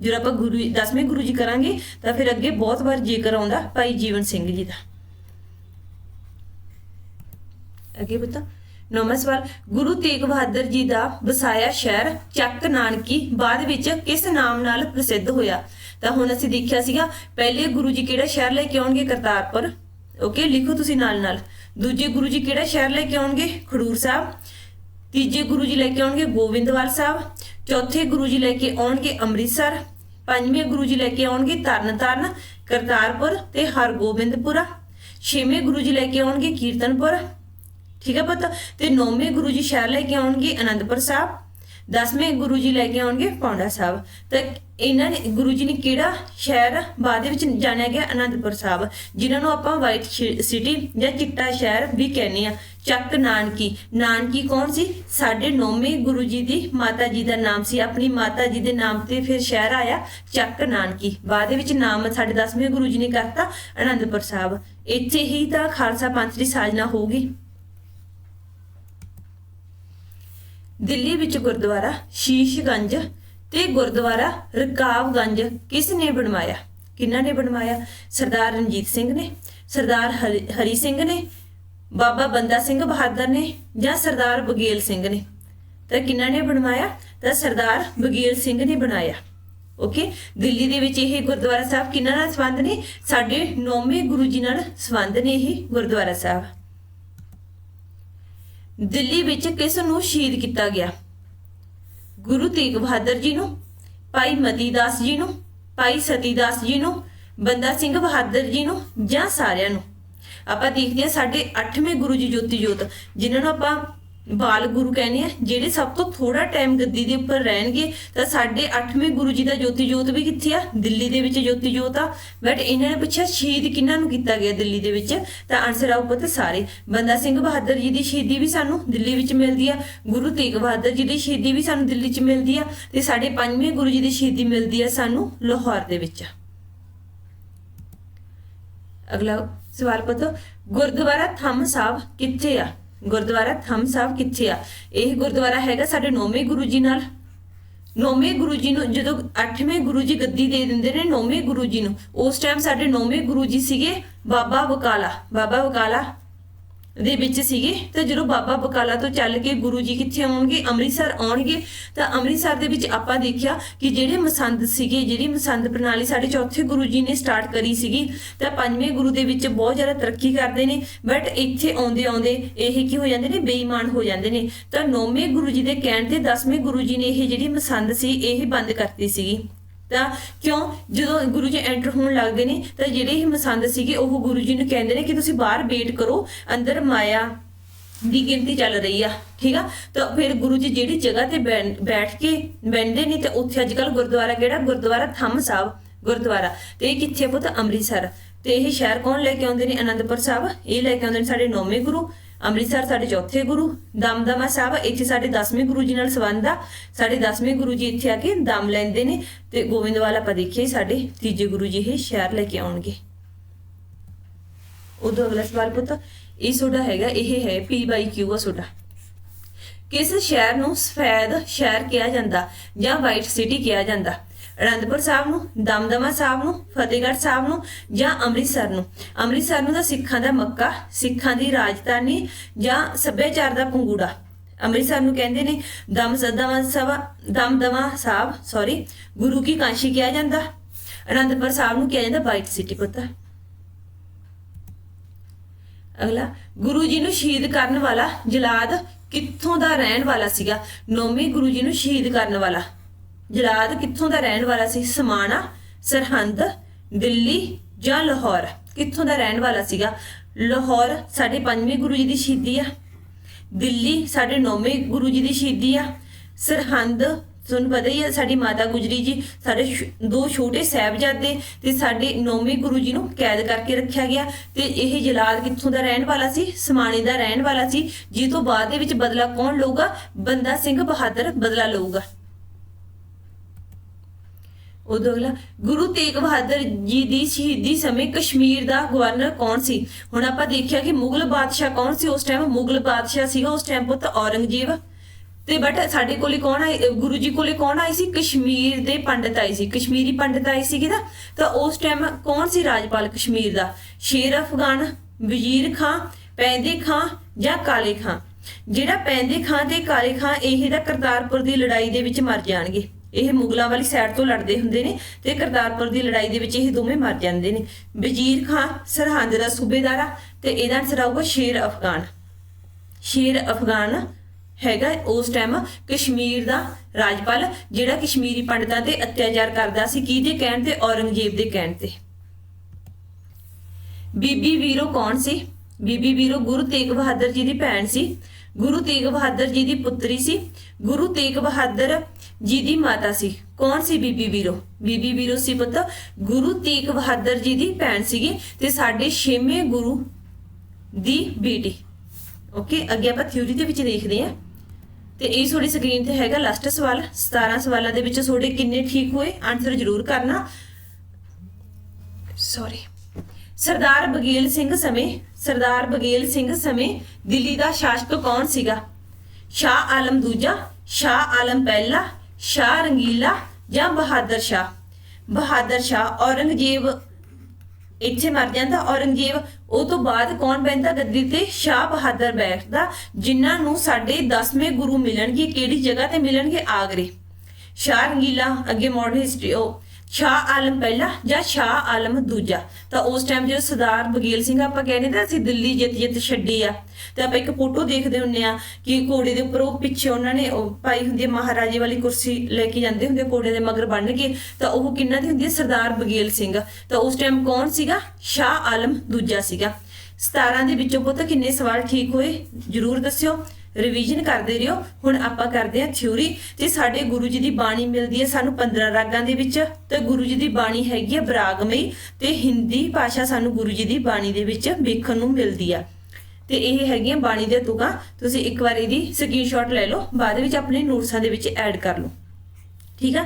ਜਦੋਂ ਆਪਾਂ ਗੁਰੂ 10ਵੇਂ ਗੁਰੂ ਜੀ ਕਰਾਂਗੇ, ਤਾਂ ਫਿਰ ਅੱਗੇ ਬਹੁਤ ਵਾਰ ਜ਼ਿਕਰ ਆਉਂਦਾ ਭਾਈ ਜੀਵਨ ਸਿੰਘ ਜੀ ਦਾ। ਅੱਗੇ ਬਤਾ ਨੌਵਾਂ ਸਵਾਲ, ਗੁਰੂ ਤੇਗ ਬਹਾਦਰ ਜੀ ਦਾ ਵਸਾਇਆ ਸ਼ਹਿਰ ਚੱਕ ਨਾਨਕੀ ਬਾਅਦ ਵਿੱਚ ਕਿਸ ਨਾਮ ਨਾਲ ਪ੍ਰਸਿੱਧ ਹੋਇਆ? ਤਾਂ ਹੁਣ ਅਸੀਂ ਦੇਖਿਆ ਸੀਗਾ, ਪਹਿਲੇ ਗੁਰੂ ਜੀ ਕਿਹੜਾ ਸ਼ਹਿਰ ਲੈ ਕੇ ਆਉਣਗੇ? ਕਰਤਾਰਪੁਰ। ਓਕੇ, ਲਿਖੋ ਤੁਸੀਂ ਨਾਲ ਨਾਲ। ਦੂਜੇ ਗੁਰੂ ਜੀ ਕਿਹੜਾ ਸ਼ਹਿਰ ਲੈ ਕੇ ਆਉਣਗੇ? ਖਡੂਰ ਸਾਹਿਬ। ਤੀਜੇ ਗੁਰੂ ਜੀ ਲੈ ਕੇ ਆਉਣਗੇ ਗੋਬਿੰਦਵਾਲ ਸਾਹਿਬ। ਚੌਥੇ ਗੁਰੂ ਜੀ ਲੈ ਕੇ ਆਉਣਗੇ ਅੰਮ੍ਰਿਤਸਰ। ਪੰਜਵੇਂ ਗੁਰੂ ਜੀ ਲੈ ਕੇ ਆਉਣਗੇ ਤਰਨਤਾਰਨ, ਕਰਤਾਰਪੁਰ ਤੇ ਹਰਗੋਬਿੰਦਪੁਰਾ। ਛੇਵੇਂ ਗੁਰੂ ਜੀ ਲੈ ਕੇ ਆਉਣਗੇ ਕੀਰਤਨਪੁਰ। ਠੀਕ ਹੈ ਪਤਾ? ਤੇ ਨੌਵੇਂ ਗੁਰੂ ਜੀ ਸ਼ਹਿਰ ਲੈ ਕੇ ਆਉਣਗੇ ਅਨੰਦਪੁਰ ਸਾਹਿਬ, ਦਸਵੇਂ ਗੁਰੂ ਜੀ ਲੈ ਕੇ ਆਉਣਗੇ ਪੌਂਡਾ ਸਾਹਿਬ। ਤਾਂ ਇਹਨਾਂ ਨੇ, ਗੁਰੂ ਜੀ ਨੇ ਕਿਹੜਾ ਸ਼ਹਿਰ ਬਾਅਦ ਵਿੱਚ ਜਾਣਿਆ ਗਿਆ? ਅਨੰਦਪੁਰ ਸਾਹਿਬ, ਜਿਨ੍ਹਾਂ ਨੂੰ ਆਪਾਂ ਵਾਈਟ ਸਿਟੀ ਜਾਂ ਚਿੱਟਾ ਸ਼ਹਿਰ ਵੀ ਕਹਿੰਦੇ ਆ ਚੱਕ ਨਾਨਕੀ। ਨਾਨਕੀ ਕੌਣ ਸੀ? ਸਾਡੇ ਨੌਵੇਂ ਗੁਰੂ ਜੀ ਦੀ ਮਾਤਾ ਜੀ ਦਾ ਨਾਮ ਸੀ। ਆਪਣੀ ਮਾਤਾ ਜੀ ਦੇ ਨਾਮ ਤੇ ਫਿਰ ਸ਼ਹਿਰ ਆਇਆ ਚੱਕ ਨਾਨਕੀ। ਬਾਅਦ ਵਿੱਚ ਨਾਮ ਸਾਡੇ ਦਸਵੇਂ ਗੁਰੂ ਜੀ ਨੇ ਕਰਤਾ ਅਨੰਦਪੁਰ ਸਾਹਿਬ। ਇੱਥੇ ਹੀ ਤਾਂ ਖਾਲਸਾ ਪੰਥ ਦੀ ਸਾਜਨਾ ਹੋਊਗੀ। ਦਿੱਲੀ ਵਿੱਚ ਗੁਰਦੁਆਰਾ ਸ਼ੀਸ਼ਗੰਜ ਤੇ ਗੁਰਦੁਆਰਾ ਰਕਾਬਗੰਜ ਕਿਸ ਨੇ ਬਣਵਾਇਆ? ਕਿਹਨਾਂ ਨੇ ਬਣਵਾਇਆ? ਸਰਦਾਰ ਰਣਜੀਤ ਸਿੰਘ ਨੇ, ਸਰਦਾਰ ਹਰੀ ਹਰੀ ਸਿੰਘ ਨੇ, ਬਾਬਾ ਬੰਦਾ ਸਿੰਘ ਬਹਾਦਰ ਨੇ ਜਾਂ ਸਰਦਾਰ ਬਗੇਲ ਸਿੰਘ ਨੇ? ਤਾਂ ਕਿਹਨਾਂ ਨੇ ਬਣਵਾਇਆ? ਤਾਂ ਸਰਦਾਰ ਬਗੇਲ ਸਿੰਘ ਨੇ ਬਣਾਇਆ। ਓਕੇ? ਦਿੱਲੀ ਦੇ ਵਿੱਚ ਇਹ ਗੁਰਦੁਆਰਾ ਸਾਹਿਬ ਕਿਹਨਾਂ ਨਾਲ ਸੰਬੰਧ ਨੇ? ਸਾਡੇ ਨੌਵੇਂ ਗੁਰੂ ਜੀ ਨਾਲ ਸੰਬੰਧ ਨੇ ਇਹ ਗੁਰਦੁਆਰਾ ਸਾਹਿਬ। ਦਿੱਲੀ ਵਿੱਚ ਕਿਸ ਨੂੰ ਸ਼ਹੀਦ ਕੀਤਾ ਗਿਆ? ਗੁਰੂ ਤੇਗ ਬਹਾਦਰ ਜੀ ਨੂੰ, ਭਾਈ ਮਤੀ ਦਾਸ ਜੀ ਨੂੰ, ਭਾਈ ਸਤੀ ਦਾਸ ਜੀ ਨੂੰ, ਬੰਦਾ ਸਿੰਘ ਬਹਾਦਰ ਜੀ ਨੂੰ ਜਾਂ ਸਾਰਿਆਂ ਨੂੰ? ਆਪਾਂ ਦੇਖਦੇ ਹਾਂ ਸਾਡੇ 8ਵੇਂ ਗੁਰੂ ਜੀ ਜੋਤੀ ਜੋਤ, ਜਿਨ੍ਹਾਂ ਨੂੰ ਆਪਾਂ ਬਾਲ ਗੁਰੂ ਕਹਿੰਦੇ ਆ, ਜਿਹੜੇ ਸਭ ਤੋਂ ਥੋੜਾ ਟਾਈਮ ਗੱਦੀ ਦੇ ਉੱਪਰ ਰਹਿਣਗੇ, ਤਾਂ ਸਾਡੇ 8ਵੇਂ ਗੁਰੂ ਜੀ ਦਾ ਜੋਤੀ ਜੋਤ ਵੀ ਕਿੱਥੇ ਆ? ਦਿੱਲੀ ਦੇ ਵਿੱਚ ਜੋਤੀ ਜੋਤ ਆ। ਬਟ ਇਹਨਾਂ ਨੇ ਪੁੱਛਿਆ, ਸ਼ਹੀਦ ਕਿਹਨਾਂ ਨੂੰ ਕੀਤਾ ਗਿਆ ਦਿੱਲੀ ਦੇ ਵਿੱਚ? ਤਾਂ ਆਨਸਰ ਆਉ ਪੁੱਤ ਸਾਰੇ। ਬੰਦਾ ਸਿੰਘ ਬਹਾਦਰ ਜੀ ਦੀ ਸ਼ਹੀਦੀ ਵੀ ਸਾਨੂੰ ਦਿੱਲੀ ਵਿੱਚ ਮਿਲਦੀ ਆ। ਗੁਰੂ ਤੇਗ ਬਹਾਦਰ ਜੀ ਦੀ ਸ਼ਹੀਦੀ ਵੀ ਸਾਨੂੰ ਦਿੱਲੀ 'ਚ ਮਿਲਦੀ ਆ। ਤੇ ਸਾਡੇ ਪੰਜਵੇਂ ਗੁਰੂ ਜੀ ਦੀ ਸ਼ਹੀਦੀ ਮਿਲਦੀ ਆ ਸਾਨੂੰ ਲਾਹੌਰ ਦੇ ਵਿੱਚ। ਅਗਲਾ ਸਵਾਲ ਪੁੱਤ, ਗੁਰਦੁਆਰਾ ਥੰਮ ਸਾਹਿਬ ਕਿੱਥੇ ਆ? ਗੁਰਦੁਆਰਾ ਥੰਮ ਸਾਹਿਬ ਕਿੱਥੇ ਆ? ਇਹ ਗੁਰਦੁਆਰਾ ਹੈਗਾ ਸਾਡੇ ਨੌਵੇਂ ਗੁਰੂ ਜੀ ਨਾਲ। ਨੌਵੇਂ ਗੁਰੂ ਜੀ ਨੂੰ ਜਦੋਂ 8ਵੇਂ ਗੁਰੂ ਜੀ ਗੱਦੀ ਦੇ ਦਿੰਦੇ ਨੇ ਨੌਵੇਂ ਗੁਰੂ ਜੀ ਨੂੰ, ਉਸ ਟਾਈਮ ਸਾਡੇ ਨੌਵੇਂ ਗੁਰੂ ਜੀ ਸੀਗੇ ਬਾਬਾ ਬਕਾਲਾ ਬਾਬਾ ਬਕਾਲਾ ਦੇ ਵਿੱਚ ਸੀਗੇ। ਤਾਂ ਜਦੋਂ ਬਾਬਾ ਬਕਾਲਾ ਤੋਂ ਚੱਲ ਕੇ ਗੁਰੂ ਜੀ ਕਿੱਥੇ ਆਉਣਗੇ, ਅੰਮ੍ਰਿਤਸਰ ਆਉਣਗੇ, ਤਾਂ ਅੰਮ੍ਰਿਤਸਰ ਦੇ ਵਿੱਚ ਆਪਾਂ ਦੇਖਿਆ ਕਿ ਜਿਹੜੇ ਮਸੰਦ ਸੀਗੇ, ਜਿਹੜੀ ਮਸੰਦ ਪ੍ਰਣਾਲੀ ਸਾਡੇ ਚੌਥੇ ਗੁਰੂ ਜੀ ਨੇ ਸਟਾਰਟ ਕਰੀ ਸੀਗੀ, ਤਾਂ ਪੰਜਵੇਂ ਗੁਰੂ ਦੇ ਵਿੱਚ ਬਹੁਤ ਜ਼ਿਆਦਾ ਤਰੱਕੀ ਕਰਦੇ ਨੇ ਬਟ ਇੱਥੇ ਆਉਂਦੇ ਆਉਂਦੇ ਇਹ ਕੀ ਹੋ ਜਾਂਦੇ ਨੇ, ਬੇਈਮਾਨ ਹੋ ਜਾਂਦੇ ਨੇ। ਤਾਂ ਨੌਵੇਂ ਗੁਰੂ ਜੀ ਦੇ ਕਹਿਣ ਤੇ 10ਵੇਂ ਗੁਰੂ ਜੀ ਨੇ ਇਹ ਜਿਹੜੀ ਮਸੰਦ ਸੀ, ਇਹ ਬੰਦ ਕਰਤੀ ਸੀਗੀ। ਤਾਂ ਕਿਉਂ ਜਦੋਂ ਗੁਰੂ ਜੀ ਐਂਟਰ ਹੋਣ ਲੱਗਦੇ ਨੇ, ਤਾਂ ਜਿਹੜੇ ਇਹ ਮਸੰਦ ਸੀਗੇ, ਉਹ ਗੁਰੂ ਜੀ ਨੂੰ ਕਹਿੰਦੇ ਨੇ ਕਿ ਤੁਸੀਂ ਬਾਹਰ ਵੇਟ ਕਰੋ, ਅੰਦਰ ਮਾਇਆ ਦੀ ਗਿਣਤੀ ਚੱਲ ਰਹੀ ਆ, ਠੀਕ ਆ? ਤਾਂ ਫਿਰ ਗੁਰੂ ਜੀ ਜਿਹੜੀ ਜਗ੍ਹਾ ਤੇ ਬੈਠ ਬੈਠ ਕੇ ਬੈਠਦੇ ਨੇ, ਤੇ ਉੱਥੇ ਅੱਜ ਕੱਲ ਗੁਰਦੁਆਰਾ ਕਿਹੜਾ? ਗੁਰਦੁਆਰਾ ਥੰਮ ਸਾਹਿਬ ਗੁਰਦੁਆਰਾ। ਤੇ ਇਹ ਕਿੱਥੇ ਪੁੱਤ? ਅੰਮ੍ਰਿਤਸਰ। ਤੇ ਇਹ ਸ਼ਹਿਰ ਕੌਣ ਲੈ ਕੇ ਆਉਂਦੇ ਨੇ? ਅਨੰਦਪੁਰ ਸਾਹਿਬ। ਇਹ ਲੈ ਕੇ ਆਉਂਦੇ ਨੇ ਸਾਡੇ ਨੌਵੇਂ ਗੁਰੂ। ਅੰਮ੍ਰਿਤਸਰ ਸਾਡੇ ਚੌਥੇ ਗੁਰੂ, ਦਮਦਮਾ ਸਾਹਿਬ, ਇੱਥੇ ਸਾਡੇ 10ਵੇਂ ਗੁਰੂ ਜੀ ਨਾਲ ਸੰਬੰਧ ਆ। ਸਾਡੇ 10ਵੇਂ ਗੁਰੂ ਜੀ ਇੱਥੇ ਆ ਕੇ ਦਮ ਲੈਂਦੇ ਨੇ ਤੇ ਗੋਬਿੰਦਵਾਲ ਆਪਾਂ ਦੇਖੀਏ ਸਾਡੇ ਤੀਜੇ ਗੁਰੂ ਜੀ ਇਹ ਸ਼ਹਿਰ ਲੈ ਕੇ ਆਉਣਗੇ। ਉਦੋਂ ਅਗਲਾ ਸਵਾਲ ਪੁੱਤ, ਇਹ ਤੁਹਾਡਾ ਹੈਗਾ, ਇਹ ਹੈ ਪੀ ਬਾਈ ਕਿਊ ਆ ਤੁਹਾਡਾ ਕਿਸ ਸ਼ਹਿਰ ਨੂੰ ਸਫੈਦ ਸ਼ਹਿਰ ਕਿਹਾ ਜਾਂਦਾ ਜਾਂ ਵਾਈਟ ਸਿਟੀ ਕਿਹਾ ਜਾਂਦਾ? ਅਨੰਦਪੁਰ ਸਾਹਿਬ ਨੂੰ, ਦਮਦਮਾ ਸਾਹਿਬ ਨੂੰ, ਫਤਿਹਗੜ੍ਹ ਸਾਹਿਬ ਨੂੰ ਜਾਂ ਅੰਮ੍ਰਿਤਸਰ ਨੂੰ? ਅੰਮ੍ਰਿਤਸਰ ਨੂੰ ਤਾਂ ਸਿੱਖਾਂ ਦਾ ਮੱਕਾ, ਸਿੱਖਾਂ ਦੀ ਰਾਜਧਾਨੀ ਜਾਂ ਸੱਭਿਆਚਾਰ ਦਾ ਪੰਗੂੜਾ। ਅੰਮ੍ਰਿਤਸਰ ਨੂੰ ਕਹਿੰਦੇ ਨੇ ਦਮ ਸਦਮਾ ਸਭਾ, ਦਮਦਮਾ ਸਾਹਿਬ ਸੌਰੀ ਗੁਰੂ ਕੀ ਕਾਂਸ਼ੀ ਕਿਹਾ ਜਾਂਦਾ। ਅਨੰਦਪੁਰ ਸਾਹਿਬ ਨੂੰ ਕਿਹਾ ਜਾਂਦਾ ਵਾਈਟ ਸਿਟੀ ਪਤਾ। ਅਗਲਾ, ਗੁਰੂ ਜੀ ਨੂੰ ਸ਼ਹੀਦ ਕਰਨ ਵਾਲਾ ਜਲਾਦ ਕਿੱਥੋਂ ਦਾ ਰਹਿਣ ਵਾਲਾ ਸੀਗਾ? ਨੌਵੇਂ ਗੁਰੂ ਜੀ ਨੂੰ ਸ਼ਹੀਦ ਕਰਨ ਵਾਲਾ। ਜਲਾਦ ਕਿੱਥੋਂ ਦਾ ਰਹਿਣ ਵਾਲਾ ਸੀ? ਸਮਾਣਾ, ਸਰਹੰਦ, ਦਿੱਲੀ ਜਾਂ ਲਾਹੌਰ? ਕਿੱਥੋਂ ਦਾ ਰਹਿਣ ਵਾਲਾ ਸੀਗਾ? ਲਾਹੌਰ ਸਾਡੇ ਪੰਜਵੇਂ ਗੁਰੂ ਜੀ ਦੀ ਸ਼ਹੀਦੀ ਆ। ਦਿੱਲੀ ਸਾਡੇ ਨੌਵੇਂ ਗੁਰੂ ਜੀ ਦੀ ਸ਼ਹੀਦੀ ਆ। ਸਰਹੰਦ, ਤੁਹਾਨੂੰ ਪਤਾ ਹੀ ਹੈ ਸਾਡੀ ਮਾਤਾ ਗੁਜਰੀ ਜੀ, ਸਾਡੇ ਦੋ ਛੋਟੇ ਸਾਹਿਬਜ਼ਾਦੇ ਤੇ ਸਾਡੇ ਨੌਵੇਂ ਗੁਰੂ ਜੀ ਨੂੰ ਕੈਦ ਕਰਕੇ ਰੱਖਿਆ ਗਿਆ ਤੇ ਇਹ ਜਲਾਲ ਕਿੱਥੋਂ ਦਾ ਰਹਿਣ ਵਾਲਾ ਸੀ? ਸਮਾਣੇ ਦਾ ਰਹਿਣ ਵਾਲਾ ਸੀ। ਜਿਸ ਤੋਂ ਬਾਅਦ ਦੇ ਵਿੱਚ ਬਦਲਾ ਕੌਣ ਲਊਗਾ? ਬੰਦਾ ਸਿੰਘ ਬਹਾਦਰ ਬਦਲਾ ਲਊਗਾ। ਉਦੋਂ ਅਗਲਾ, ਗੁਰੂ ਤੇਗ ਬਹਾਦਰ ਜੀ ਦੀ ਸ਼ਹੀਦੀ ਸਮੇਂ ਕਸ਼ਮੀਰ ਦਾ ਗਵਰਨਰ ਕੌਣ ਸੀ? ਹੁਣ ਆਪਾਂ ਦੇਖਿਆ ਕਿ ਮੁਗਲ ਬਾਦਸ਼ਾਹ ਕੌਣ ਸੀ? ਉਸ ਟਾਈਮ ਮੁਗਲ ਬਾਦਸ਼ਾਹ ਸੀਗਾ, ਉਸ ਟਾਈਮ ਪੁੱਤ ਔਰੰਗਜ਼ੇਬ। ਤੇ ਬਟ ਸਾਡੇ ਕੋਲੇ ਕੌਣ ਆਈ ਗੁਰੂ ਜੀ ਕੋਲੇ ਕੌਣ ਆਈ ਸੀ? ਕਸ਼ਮੀਰ ਦੇ ਪੰਡਤ ਆਈ ਸੀ। ਕਸ਼ਮੀਰੀ ਪੰਡਤ ਆਈ ਸੀਗੇ ਨਾ, ਤਾਂ ਉਸ ਟਾਈਮ ਕੌਣ ਸੀ ਰਾਜਪਾਲ ਕਸ਼ਮੀਰ ਦਾ? ਸ਼ੇਰ ਅਫਗਾਨ, ਵਜ਼ੀਰ ਖਾਂ, ਪੈਂਦੇ ਖਾਂ ਜਾਂ ਕਾਲੇ ਖਾਂ? ਜਿਹੜਾ ਪੈਂਦੇ ਖਾਂ ਤੇ ਕਾਲੇ ਖਾਂ, ਇਹ ਦਾ ਕਰਤਾਰਪੁਰ ਦੀ ਲੜਾਈ ਦੇ ਵਿੱਚ ਮਰ ਜਾਣਗੇ। ਇਹ ਮੁਗਲਾਂ ਵਾਲੀ ਸਾਈਡ ਤੋਂ ਲੜਦੇ ਹੁੰਦੇ ਨੇ ਤੇ ਕਰਤਾਰਪੁਰ ਦੀ ਲੜਾਈ ਦੇ ਵਿੱਚ ਇਹ ਦੋਵੇਂ ਮਰ ਜਾਂਦੇ ਨੇ। ਵਜ਼ੀਰ ਖਾਂ ਸਰਹੰਦ ਦਾ ਸੂਬੇਦਾਰ ਆ ਤੇ ਇਹਦਾ ਆਨਸਰ ਆਊਗਾ ਸ਼ੇਰ ਅਫਗਾਨ। ਸ਼ੇਰ ਅਫਗਾਨ ਹੈਗਾ ਉਸ ਟਾਈਮ ਕਸ਼ਮੀਰ ਦਾ ਰਾਜਪਾਲ, ਜਿਹੜਾ ਕਸ਼ਮੀਰੀ ਪੰਡਤਾਂ ਤੇ ਅਤਿਆਚਾਰ ਕਰਦਾ ਸੀ, ਕਿਹਦੇ ਕਹਿਣ ਤੇ? ਔਰੰਗਜ਼ੇਬ ਦੇ ਕਹਿਣ ਤੇ। ਬੀਬੀ ਵੀਰੋ ਕੌਣ ਸੀ? ਬੀਬੀ ਵੀਰੋ ਗੁਰੂ ਤੇਗ ਬਹਾਦਰ ਜੀ ਦੀ ਭੈਣ ਸੀ। ਗੁਰੂ ਤੇਗ ਬਹਾਦਰ ਜੀ ਦੀ ਪੁੱਤਰੀ ਸੀ। ਗੁਰੂ ਤੇਗ ਬਹਾਦਰ ਜੀ ਦੀ ਮਾਤਾ ਸੀ। ਕੌਣ ਸੀ ਬੀਬੀ ਵੀਰੋ? ਬੀਬੀ ਵੀਰੋ ਸੀ ਪੁੱਤ ਗੁਰੂ ਤੇਗ ਬਹਾਦਰ ਜੀ ਦੀ ਭੈਣ ਸੀਗੀ ਤੇ ਸਾਡੇ ਛੇਵੇਂ ਗੁਰੂ ਦੀ ਬੇਟੀ। ਓਕੇ ਅੱਗੇ ਆਪਾਂ ਥਿਊਰੀ ਦੇ ਵਿੱਚ ਦੇਖਦੇ ਹਾਂ। ਤੇ ਇਹ ਤੁਹਾਡੀ ਸਕਰੀਨ ਤੇ ਹੈਗਾ ਲਾਸਟ ਸਵਾਲ। 17 ਸਵਾਲਾਂ ਦੇ ਵਿੱਚ ਤੁਹਾਡੇ ਕਿੰਨੇ ਠੀਕ ਹੋਏ? ਆਨਸਰ ਜ਼ਰੂਰ ਕਰਨਾ। ਸੌਰੀ ਸਰਦਾਰ ਬਗੇਲ ਸਿੰਘ ਸਮੇਂ, ਸਰਦਾਰ ਬਗੇਲ ਸਿੰਘ ਸਮੇਂ ਦਿੱਲੀ ਦਾ ਸ਼ਾਸਕ ਕੌਣ ਸੀਗਾ? ਸ਼ਾਹ ਆਲਮ ਦੂਜਾ, ਸ਼ਾਹ ਆਲਮ ਪਹਿਲਾ ਸ਼ਾਹ ਰੰਗੀਲਾ ਜਾਂ ਬਹਾਦਰ ਸ਼ਾਹ? ਬਹਾਦਰ ਸ਼ਾਹ ਔਰੰਗਜ਼ੇਬ ਇੱਥੇ ਮਰ ਜਾਂਦਾ। ਔਰੰਗਜ਼ੇਬ, ਉਹ ਤੋਂ ਬਾਅਦ ਕੌਣ ਬੈਠਦਾ ਗੱਦੀ ਤੇ? ਸ਼ਾਹ ਬਹਾਦਰ ਬੈਠਦਾ, ਜਿਨ੍ਹਾਂ ਨੂੰ ਸਾਡੇ 10ਵੇਂ ਗੁਰੂ ਮਿਲਣਗੇ, ਕਿਹੜੀ ਜਗ੍ਹਾ ਤੇ ਮਿਲਣਗੇ? ਆਗਰੇ। ਸ਼ਾਹ ਰੰਗੀਲਾ, ਅੱਗੇ ਮੋਡਰਨ ਹਿਸਟਰੀ ਉਹ ਸ਼ਾਹ ਆਲਮ ਪਹਿਲਾ ਜਾਂ ਸ਼ਾਹ ਆਲਮ ਦੂਜਾ। ਤਾਂ ਉਸ ਟਾਈਮ ਜਦੋਂ ਸਰਦਾਰ ਬਗੇਲ ਸਿੰਘ ਆਪਾਂ ਕਹਿੰਦੇ ਤਾਂ ਅਸੀਂ ਦਿੱਲੀ ਜਿੱਤ ਜਿੱਤ ਛੱਡੀ ਆ। ਤੇ ਆਪਾਂ ਇੱਕ ਫੋਟੋ ਦੇਖਦੇ ਹੁੰਨੇ ਆ ਕਿ ਘੋੜੇ ਦੇ ਉੱਪਰ ਉਹ ਪਿੱਛੇ ਉਹਨਾਂ ਨੇ ਪਾਈ ਹੁੰਦੀ ਹੈ ਮਹਾਰਾਜੇ ਵਾਲੀ ਕੁਰਸੀ ਲੈ ਕੇ ਜਾਂਦੇ ਹੁੰਦੇ ਘੋੜੇ ਦੇ ਮਗਰ ਬੰਨ ਕੇ। ਤਾਂ ਉਹ ਕਿੰਨਾ ਦੀ ਹੁੰਦੀ ਹੈ ਸਰਦਾਰ ਬਗੇਲ ਸਿੰਘ। ਤਾਂ ਉਸ ਟਾਈਮ ਕੌਣ ਸੀਗਾ? ਸ਼ਾਹ ਆਲਮ ਦੂਜਾ ਸੀਗਾ। 17 ਦੇ ਵਿੱਚੋਂ ਪੁੱਤ ਕਿੰਨੇ ਸਵਾਲ ਠੀਕ ਹੋਏ? ਜਰੂਰ ਦੱਸਿਓ। ਰਿਵੀਜ਼ਨ ਕਰਦੇ ਰਹੋ ਹੁਣ ਆਪਾਂ ਕਰਦੇ ਹਾਂ ਥਿਊਰੀ ਤੇ ਸਾਡੇ ਗੁਰੂ ਜੀ ਦੀ ਬਾਣੀ ਮਿਲਦੀ ਹੈ ਸਾਨੂੰ 15 ਰਾਗਾਂ ਦੇ ਵਿੱਚ ਤੇ ਗੁਰੂ ਜੀ ਦੀ ਬਾਣੀ ਹੈਗੀ ਹੈ ਬਰਾਗਮਈ ਤੇ ਹਿੰਦੀ ਭਾਸ਼ਾ ਸਾਨੂੰ ਗੁਰੂ ਜੀ ਦੀ ਬਾਣੀ ਦੇ ਵਿੱਚ ਵੇਖਣ ਨੂੰ ਮਿਲਦੀ ਆ। ਤੇ ਇਹ ਹੈਗੀਆਂ ਬਾਣੀ ਦੇ ਤੁਕਾਂ। ਤੁਸੀਂ ਇੱਕ ਵਾਰ ਇਹਦੀ ਸਕਰੀਨਸ਼ਾਟ ਲੈ ਲਓ, ਬਾਅਦ ਵਿੱਚ ਆਪਣੇ ਨੋਟਸਾਂ ਦੇ ਵਿੱਚ ਐਡ ਕਰ ਲਓ। ਠੀਕ ਆ?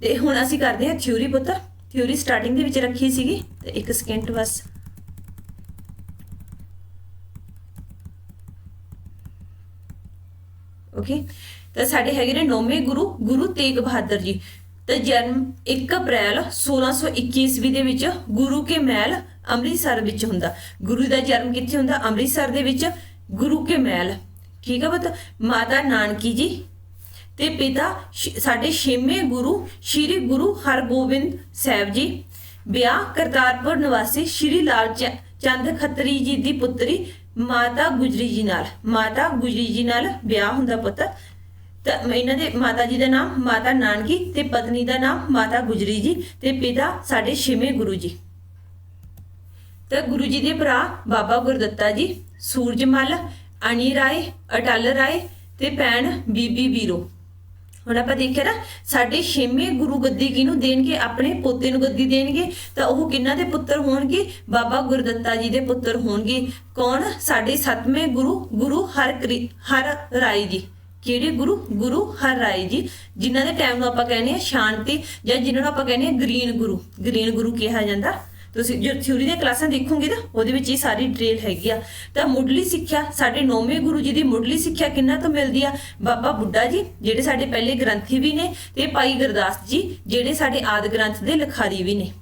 ਤੇ ਹੁਣ ਅਸੀਂ ਕਰਦੇ ਹਾਂ ਥਿਊਰੀ ਪੁੱਤ। ਥਿਊਰੀ ਸਟਾਰਟਿੰਗ ਦੇ ਵਿੱਚ ਰੱਖੀ ਸੀਗੀ ਤੇ ਇੱਕ ਸਕਿੰਟ ਬਸ। ਓਕੇ ਤਾਂ ਸਾਡੇ ਹੈਗੇ ਨੇ ਨੌਵੇਂ ਗੁਰੂ ਗੁਰੂ ਤੇਗ ਬਹਾਦਰ ਜੀ। ਤੇ ਜਨਮ 1 ਅਪ੍ਰੈਲ 1621 ਈਸਵੀ ਦੇ ਵਿੱਚ ਗੁਰੂ ਕੇ ਮਹਿਲ ਅੰਮ੍ਰਿਤਸਰ ਵਿੱਚ ਹੁੰਦਾ। ਗੁਰੂ ਦਾ ਜਨਮ ਕਿੱਥੇ ਹੁੰਦਾ? ਅੰਮ੍ਰਿਤਸਰ ਦੇ ਵਿੱਚ ਗੁਰੂ ਕੇ ਮਹਿਲ। ਠੀਕ ਹੈ ਬਤ ਮਾਤਾ ਨਾਨਕੀ ਜੀ ਤੇ ਪਿਤਾ ਸ਼- ਸਾਡੇ ਛੇਵੇਂ ਗੁਰੂ ਸ੍ਰੀ ਗੁਰੂ ਹਰਗੋਬਿੰਦ ਸਾਹਿਬ ਜੀ। ਵਿਆਹ ਕਰਤਾਰਪੁਰ ਨਿਵਾਸੀ ਸ੍ਰੀ ਲਾਲ ਚ- ਚੰਦ ਖੱਤਰੀ ਜੀ ਦੀ ਪੁੱਤਰੀ ਮਾਤਾ ਗੁਜਰੀ ਜੀ ਨਾਲ, ਮਾਤਾ ਗੁਜਰੀ ਜੀ ਨਾਲ ਵਿਆਹ ਹੁੰਦਾ ਪੁੱਤ। ਤਾਂ ਇਹਨਾਂ ਦੇ, ਮਾਤਾ ਜੀ ਦਾ ਨਾਮ, ਮਾਤਾ ਨਾਨਕੀ ਤੇ ਪਤਨੀ ਦਾ ਨਾਮ ਮਾਤਾ ਗੁਜਰੀ ਜੀ ਤੇ ਪਿਤਾ ਸਾਡੇ ਛੇਵੇਂ ਗੁਰੂ ਜੀ। ਤਾਂ ਗੁਰੂ ਜੀ ਦੇ ਭਰਾ ਬਾਬਾ ਗੁਰਦੱਤਾ ਜੀ, ਸੂਰਜਮਲ ਅਣੀ ਰਾਏ ਅਟਲ ਰਾਏ ਤੇ ਭੈਣ ਬੀਬੀ ਵੀਰੋ। ਹੁਣ ਆਪਾਂ ਦੇਖਿਆ ਨਾ, ਸਾਡੇ ਛੇਵੇਂ ਗੁਰੂ ਗੱਦੀ ਕਿਹਨੂੰ ਦੇਣਗੇ? ਆਪਣੇ ਪੋਤੇ ਨੂੰ ਗੱਦੀ ਦੇਣਗੇ। ਤਾਂ ਉਹ ਕਿਹਨਾਂ ਦੇ ਪੁੱਤਰ ਹੋਣਗੇ? ਬਾਬਾ ਗੁਰਦੱਤਾ ਜੀ ਦੇ ਪੁੱਤਰ ਹੋਣਗੇ। ਕੌਣ? ਸਾਡੇ ਸੱਤਵੇਂ ਗੁਰੂ ਗੁਰੂ ਹਰ ਕ੍ਰਿ- ਹਰ ਰਾਏ ਜੀ। ਕਿਹੜੇ ਗੁਰੂ? ਗੁਰੂ ਹਰ ਰਾਏ ਜੀ। ਜਿਨ੍ਹਾਂ ਦੇ ਟਾਈਮ ਨੂੰ ਆਪਾਂ ਕਹਿੰਦੇ ਆ ਸ਼ਾਂਤੀ ਜਾਂ ਜਿਨ੍ਹਾਂ ਨੂੰ ਆਪਾਂ ਕਹਿੰਦੇ ਆ ਗ੍ਰੀਨ ਗੁਰੂ। ਗ੍ਰੀਨ ਗੁਰੂ ਕਿਹਾ ਜਾਂਦਾ। ਤੁਸੀਂ ਜੋ ਥਿਊਰੀ ਦੀਆਂ ਕਲਾਸਾਂ ਦੇਖੋਗੇ ਨਾ, ਉਹਦੇ ਵਿੱਚ ਇਹ ਸਾਰੀ ਡਿਟੇਲ ਹੈਗੀ ਆ। ਤਾਂ ਮੁੱਢਲੀ ਸਿੱਖਿਆ, ਸਾਡੇ ਨੌਵੇਂ ਗੁਰੂ ਜੀ ਦੀ ਮੁੱਢਲੀ ਸਿੱਖਿਆ ਕਿੰਨਾ ਤੋਂ ਮਿਲਦੀ ਆ? ਬਾਬਾ ਬੁੱਢਾ ਜੀ, ਜਿਹੜੇ ਸਾਡੇ ਪਹਿਲੇ ਗ੍ਰੰਥੀ ਵੀ ਨੇ ਤੇ ਭਾਈ ਗੁਰਦਾਸ ਜੀ, ਜਿਹੜੇ ਸਾਡੇ ਆਦ ਗ੍ਰੰਥ ਦੇ ਲਿਖਾਰੀ ਵੀ ਨੇ।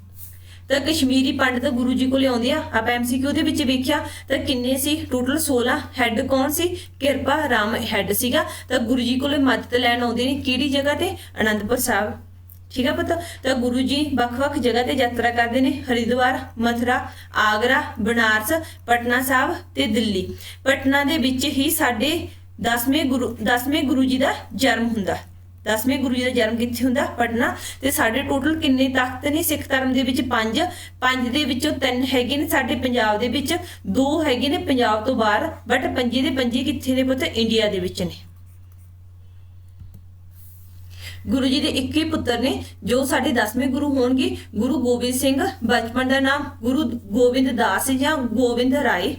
ਤਾਂ ਕਸ਼ਮੀਰੀ ਪੰਡਤ ਗੁਰੂ ਜੀ ਕੋਲੇ ਆਉਂਦੇ ਆ, ਆਪਾਂ ਐਮਸੀਕਿਊ ਦੇ ਵਿੱਚ ਵੇਖਿਆ, ਤਾਂ ਕਿੰਨੇ ਸੀ? ਟੋਟਲ 16 ਹੈੱਡ ਕੌਣ ਸੀ? ਕਿਰਪਾ ਰਾਮ ਹੈੱਡ ਸੀਗਾ। ਤਾਂ ਗੁਰੂ ਜੀ ਕੋਲੇ ਮਦਦ ਲੈਣ ਆਉਂਦੇ ਨੇ ਕਿਹੜੀ ਜਗ੍ਹਾ ਤੇ? ਅਨੰਦਪੁਰ ਸਾਹਿਬ। ਠੀਕ ਆ ਪੁੱਤ? ਤਾਂ ਗੁਰੂ ਜੀ ਵੱਖ-ਵੱਖ ਜਗ੍ਹਾ ਤੇ ਯਾਤਰਾ ਕਰਦੇ ਨੇ। ਹਰਿਦੁਆਰ, ਮਥੁਰਾ, ਆਗਰਾ, ਬਨਾਰਸ, ਪਟਨਾ ਸਾਹਿਬ ਤੇ ਦਿੱਲੀ। ਪਟਨਾ ਦੇ ਵਿੱਚ ਹੀ ਸਾਡੇ 10ਵੇਂ ਗੁਰੂ 10ਵੇਂ ਗੁਰੂ ਜੀ ਦਾ ਜਨਮ ਹੁੰਦਾ। 10ਵੇਂ ਗੁਰੂ ਜੀ ਦਾ ਜਨਮ ਕਿੱਥੇ ਹੁੰਦਾ? ਪਟਨਾ। ਤੇ ਸਾਡੇ ਟੋਟਲ ਕਿੰਨੇ ਤਖਤ ਨੇ? ਸਿੱਖ ਧਰਮ ਦੇ ਵਿੱਚ ਪੰਜ। ਪੰਜ ਦੇ ਵਿੱਚੋਂ ਤਿੰਨ ਹੈਗੇ ਨੇ ਸਾਡੇ ਪੰਜਾਬ ਦੇ ਵਿੱਚ। ਦੋ ਹੈਗੇ ਨੇ ਪੰਜਾਬ ਤੋਂ ਬਾਹਰ। ਬਟ ਪੰਜੇ ਦੇ ਪੰਜੇ ਕਿੱਥੇ ਨੇ ਪੁੱਤ? ਇੰਡੀਆ ਦੇ ਵਿੱਚ ਨੇ। ਗੁਰੂ ਜੀ ਦੇ ਇੱਕ ਹੀ ਪੁੱਤਰ ਨੇ, ਜੋ ਸਾਡੇ 10ਵੇਂ ਗੁਰੂ ਹੋਣਗੇ, ਗੁਰੂ ਗੋਬਿੰਦ ਸਿੰਘ, ਬਚਪਨ ਦਾ ਨਾਮ ਗੁਰੂ ਗੋਬਿੰਦ ਦਾਸ ਜਾਂ ਗੋਬਿੰਦ ਰਾਏ।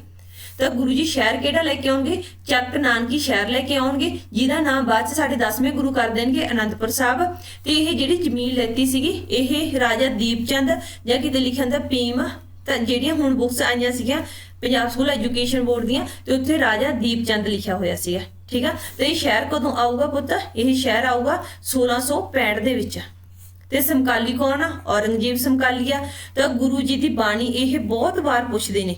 ਤਾਂ ਗੁਰੂ ਜੀ ਸ਼ਹਿਰ ਕਿਹੜਾ ਲੈ ਕੇ ਆਉਣਗੇ? ਚੱਕ ਨਾਨਕੀ ਸ਼ਹਿਰ ਲੈ ਕੇ ਆਉਣਗੇ, ਜਿਹਦਾ ਨਾਮ ਬਾਅਦ ਚ ਸਾਡੇ 10ਵੇਂ ਗੁਰੂ ਕਰ ਦੇਣਗੇ, ਅਨੰਦਪੁਰ ਸਾਹਿਬ। ਤੇ ਇਹ ਜਿਹੜੀ ਜ਼ਮੀਨ ਲੈਤੀ ਸੀਗੀ, ਇਹ ਰਾਜਾ ਦੀਪਚੰਦ ਜਾਂ ਕਿਤੇ ਲਿਖਿਆ ਹੁੰਦਾ ਭੀਮ, ਤਾਂ ਜਿਹੜੀਆਂ ਹੁਣ ਬੁੱਕਸ ਆਈਆਂ ਸੀਗੀਆਂ, ਪੰਜਾਬ ਸਕੂਲ ਐਜੂਕੇਸ਼ਨ ਬੋਰਡ ਦੀਆਂ, ਤੇ ਉੱਥੇ ਰਾਜਾ ਦੀਪਚੰਦ ਲਿਖਿਆ ਹੋਇਆ ਸੀਗਾ। ਠੀਕ ਆ? ਤੇ ਇਹ ਸ਼ਹਿਰ ਕਦੋਂ ਆਊਗਾ ਪੁੱਤ? ਇਹ ਸ਼ਹਿਰ ਆਊਗਾ 1665 ਦੇ ਵਿੱਚ। ਤੇ ਸਮਕਾਲੀ ਕੌਣ ਆ? ਔਰੰਗਜ਼ੇਬ ਸਮਕਾਲੀ ਆ। ਤਾਂ ਗੁਰੂ ਜੀ ਦੀ ਬਾਣੀ ਇਹ ਬਹੁਤ ਵਾਰ ਪੁੱਛਦੇ ਨੇ।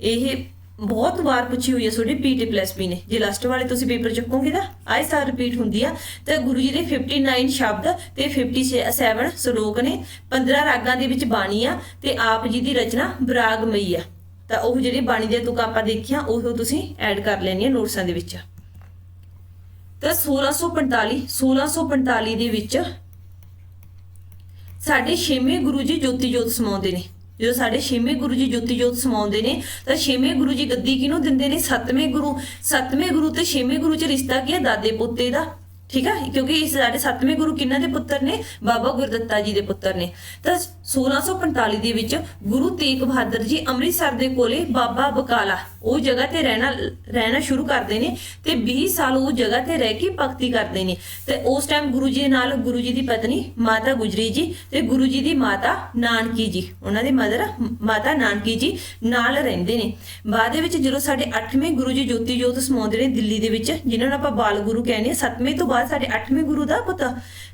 ਇਹ ਬਹੁਤ ਵਾਰ ਪੁੱਛੀ ਹੋਈ ਹੈ ਤੁਹਾਡੀ ਪੀਟੀ ਪਲੱਸ ਵੀ ਨੇ। ਜੇ ਲਾਸਟ ਵਾਲੇ ਤੁਸੀਂ ਪੇਪਰ ਚੱਕੋਗੇ ਤਾਂ ਆਏ ਸਾਰ ਰਿਪੀਟ ਹੁੰਦੀ ਆ। ਤੇ ਗੁਰੂ ਜੀ ਦੇ 59 ਸ਼ਬਦ ਤੇ 57 ਸ਼ਲੋਕ ਨੇ 15 ਰਾਗਾਂ ਦੇ ਵਿੱਚ ਬਾਣੀ ਆ ਤੇ ਆਪ ਜੀ ਦੀ ਰਚਨਾ ਬਰਾਗਮਈ ਆ। ਤਾਂ ਉਹ ਜਿਹੜੀ ਬਾਣੀ ਦੇ ਤੁਕ ਆਪਾਂ ਦੇਖੀਆਂ, ਉਹ ਤੁਸੀਂ ਐਡ ਕਰ ਲੈਣੀਆਂ ਨੋਟਸਾਂ ਦੇ ਵਿੱਚ। ਤਾਂ 1645 1645 ਦੇ ਵਿੱਚ ਸਾਡੇ ਛੇਵੇਂ ਗੁਰੂ ਜੀ ਜੋਤੀ ਜੋਤ ਸਮਾਉਂਦੇ ਨੇ। ਜਦੋਂ ਸਾਡੇ ਛੇਵੇਂ ਗੁਰੂ ਜੀ ਜੋਤੀ ਜੋਤ ਸਮਾਉਂਦੇ ਨੇ, ਤਾਂ ਛੇਵੇਂ ਗੁਰੂ ਜੀ ਗੱਦੀ ਕਿਹਨੂੰ ਦਿੰਦੇ ਨੇ? ਸੱਤਵੇਂ ਗੁਰੂ। ਸੱਤਵੇਂ ਗੁਰੂ ਤੇ ਛੇਵੇਂ ਗੁਰੂ ਚ ਰਿਸ਼ਤਾ ਕੀ ਹੈ? ਦਾਦੇ ਪੋਤੇ ਦਾ। ਠੀਕ ਹੈ ਕਿਉਂਕਿ ਇਸ ਸਾਡੇ ਸੱਤਵੇਂ ਗੁਰੂ ਕਿਹਨਾਂ ਦੇ ਪੁੱਤਰ ਨੇ? ਬਾਬਾ ਗੁਰਦੱਤਾ ਜੀ ਦੇ ਪੁੱਤਰ ਨੇ। ਤਾਂ 1645 ਦੇ ਵਿੱਚ ਗੁਰੂ ਤੇਗ ਬਹਾਦਰ ਜੀ ਅੰਮ੍ਰਿਤਸਰ ਦੇ ਕੋਲੇ ਬਾਬਾ ਬਕਾਲਾ ਉਹ ਜਗ੍ਹਾ ਤੇ ਰਹਿਣਾ ਰਹਿਣਾ ਸ਼ੁਰੂ ਕਰਦੇ ਨੇ ਤੇ 20 ਸਾਲ ਉਹ ਜਗ੍ਹਾ ਤੇ ਰਹਿ ਕੇ ਭਗਤੀ ਕਰਦੇ ਨੇ। ਤੇ ਉਸ ਟਾਈਮ ਗੁਰੂ ਜੀ ਦੇ ਨਾਲ ਗੁਰੂ ਜੀ ਦੀ ਪਤਨੀ ਮਾਤਾ ਗੁਜਰੀ ਜੀ ਤੇ ਗੁਰੂ ਜੀ ਦੀ ਮਾਤਾ ਨਾਨਕੀ ਜੀ। ਉਹਨਾਂ ਦੇ ਮਦਰ ਮਾਤਾ ਨਾਨਕੀ ਜੀ ਨਾਲ ਰਹਿੰਦੇ ਨੇ। ਬਾਅਦ ਦੇ ਵਿੱਚ ਜਦੋਂ ਸਾਡੇ 8ਵੇਂ ਗੁਰੂ ਜੀ ਜੋਤੀ ਜੋਤ ਸਮਾਉਂਦੇ ਨੇ ਦਿੱਲੀ ਦੇ ਵਿੱਚ, ਜਿਨ੍ਹਾਂ ਨੂੰ ਆਪਾਂ ਬਾਲ ਗੁਰੂ ਕਹਿੰਦੇ ਆ 7ਵੇਂ ਤੋਂ ਬਾਅਦ ਸਾਡੇ 8ਵੇਂ ਗੁਰੂ ਦਾ ਪੁੱਤ।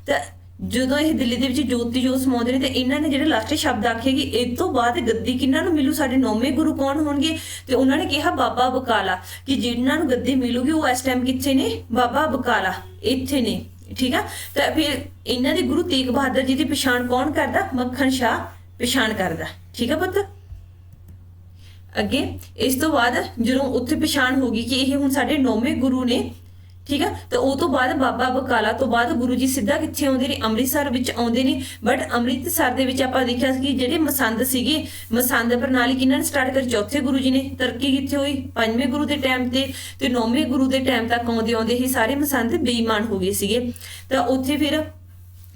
ਤਾਂ ਜਦੋਂ ਇਹ ਦਿੱਲੀ ਦੇ ਵਿੱਚ ਜੋਤੀ ਜੋਤ ਸਮਾਉਂਦੇ ਨੇ ਤੇ ਇਹਨਾਂ ਨੇ ਜਿਹੜੇ ਲਾਸਟ ਸ਼ਬਦ ਆਖੇ ਕਿ ਇਸ ਤੋਂ ਬਾਅਦ ਗੱਦੀ ਕਿਹਨਾਂ ਨੂੰ ਮਿਲੂ? ਸਾਡੇ ਨੌਵੇਂ ਗੁਰੂ ਕੌਣ ਹੋਣਗੇ? ਤੇ ਉਹਨਾਂ ਨੇ ਕਿਹਾ ਬਾਬਾ ਬਕਾਲਾ। ਕਿ ਜਿਨ੍ਹਾਂ ਨੂੰ ਗੱਦੀ ਮਿਲੂਗੀ ਉਹ ਇਸ ਟਾਈਮ ਕਿੱਥੇ ਨੇ? ਬਾਬਾ ਬਕਾਲਾ। ਇੱਥੇ ਨੇ। ਠੀਕ ਆ? ਤਾਂ ਫਿਰ ਇਹਨਾਂ ਦੇ ਗੁਰੂ ਤੇਗ ਬਹਾਦਰ ਜੀ ਦੀ ਪਛਾਣ ਕੌਣ ਕਰਦਾ? ਮੱਖਣ ਸ਼ਾਹ ਪਛਾਣ ਕਰਦਾ। ਠੀਕ ਆ ਪੁੱਤ? ਅੱਗੇ, ਇਸ ਤੋਂ ਬਾਅਦ ਜਦੋਂ ਉੱਥੇ ਪਛਾਣ ਹੋ ਗਈ ਕਿ ਇਹ ਹੁਣ ਸਾਡੇ ਨੌਵੇਂ ਗੁਰੂ ਨੇ ਠੀਕ ਆ? ਤੇ ਉਹ ਤੋਂ ਬਾਅਦ ਬਾਬਾ ਬਕਾਲਾ ਤੋਂ ਬਾਅਦ ਗੁਰੂ ਜੀ ਸਿੱਧਾ ਕਿੱਥੇ ਆਉਂਦੇ ਨੇ? ਅੰਮ੍ਰਿਤਸਰ ਵਿੱਚ ਆਉਂਦੇ ਨੇ। ਬਟ ਅੰਮ੍ਰਿਤਸਰ ਦੇ ਵਿੱਚ ਆਪਾਂ ਦੇਖਿਆ ਸੀ ਕਿ ਜਿਹੜੇ ਮਸੰਦ ਸੀਗੇ, ਮਸੰਦ ਪ੍ਰਣਾਲੀ ਕਿਹਨਾਂ ਨੇ ਸਟਾਰਟ ਕਰੀ? ਚੌਥੇ ਗੁਰੂ ਜੀ ਨੇ। ਤਰੱਕੀ ਕਿੱਥੇ ਹੋਈ? ਪੰਜਵੇਂ ਗੁਰੂ ਦੇ ਟਾਈਮ ਤੇ ਤੇ ਨੌਵੇਂ ਗੁਰੂ ਦੇ ਟਾਈਮ ਤੱਕ ਆਉਂਦੇ ਆਉਂਦੇ ਹੀ ਸਾਰੇ ਮਸੰਦ ਬੇਈਮਾਨ ਹੋ ਗਏ ਸੀਗੇ। ਤਾਂ ਉੱਥੇ ਫਿਰ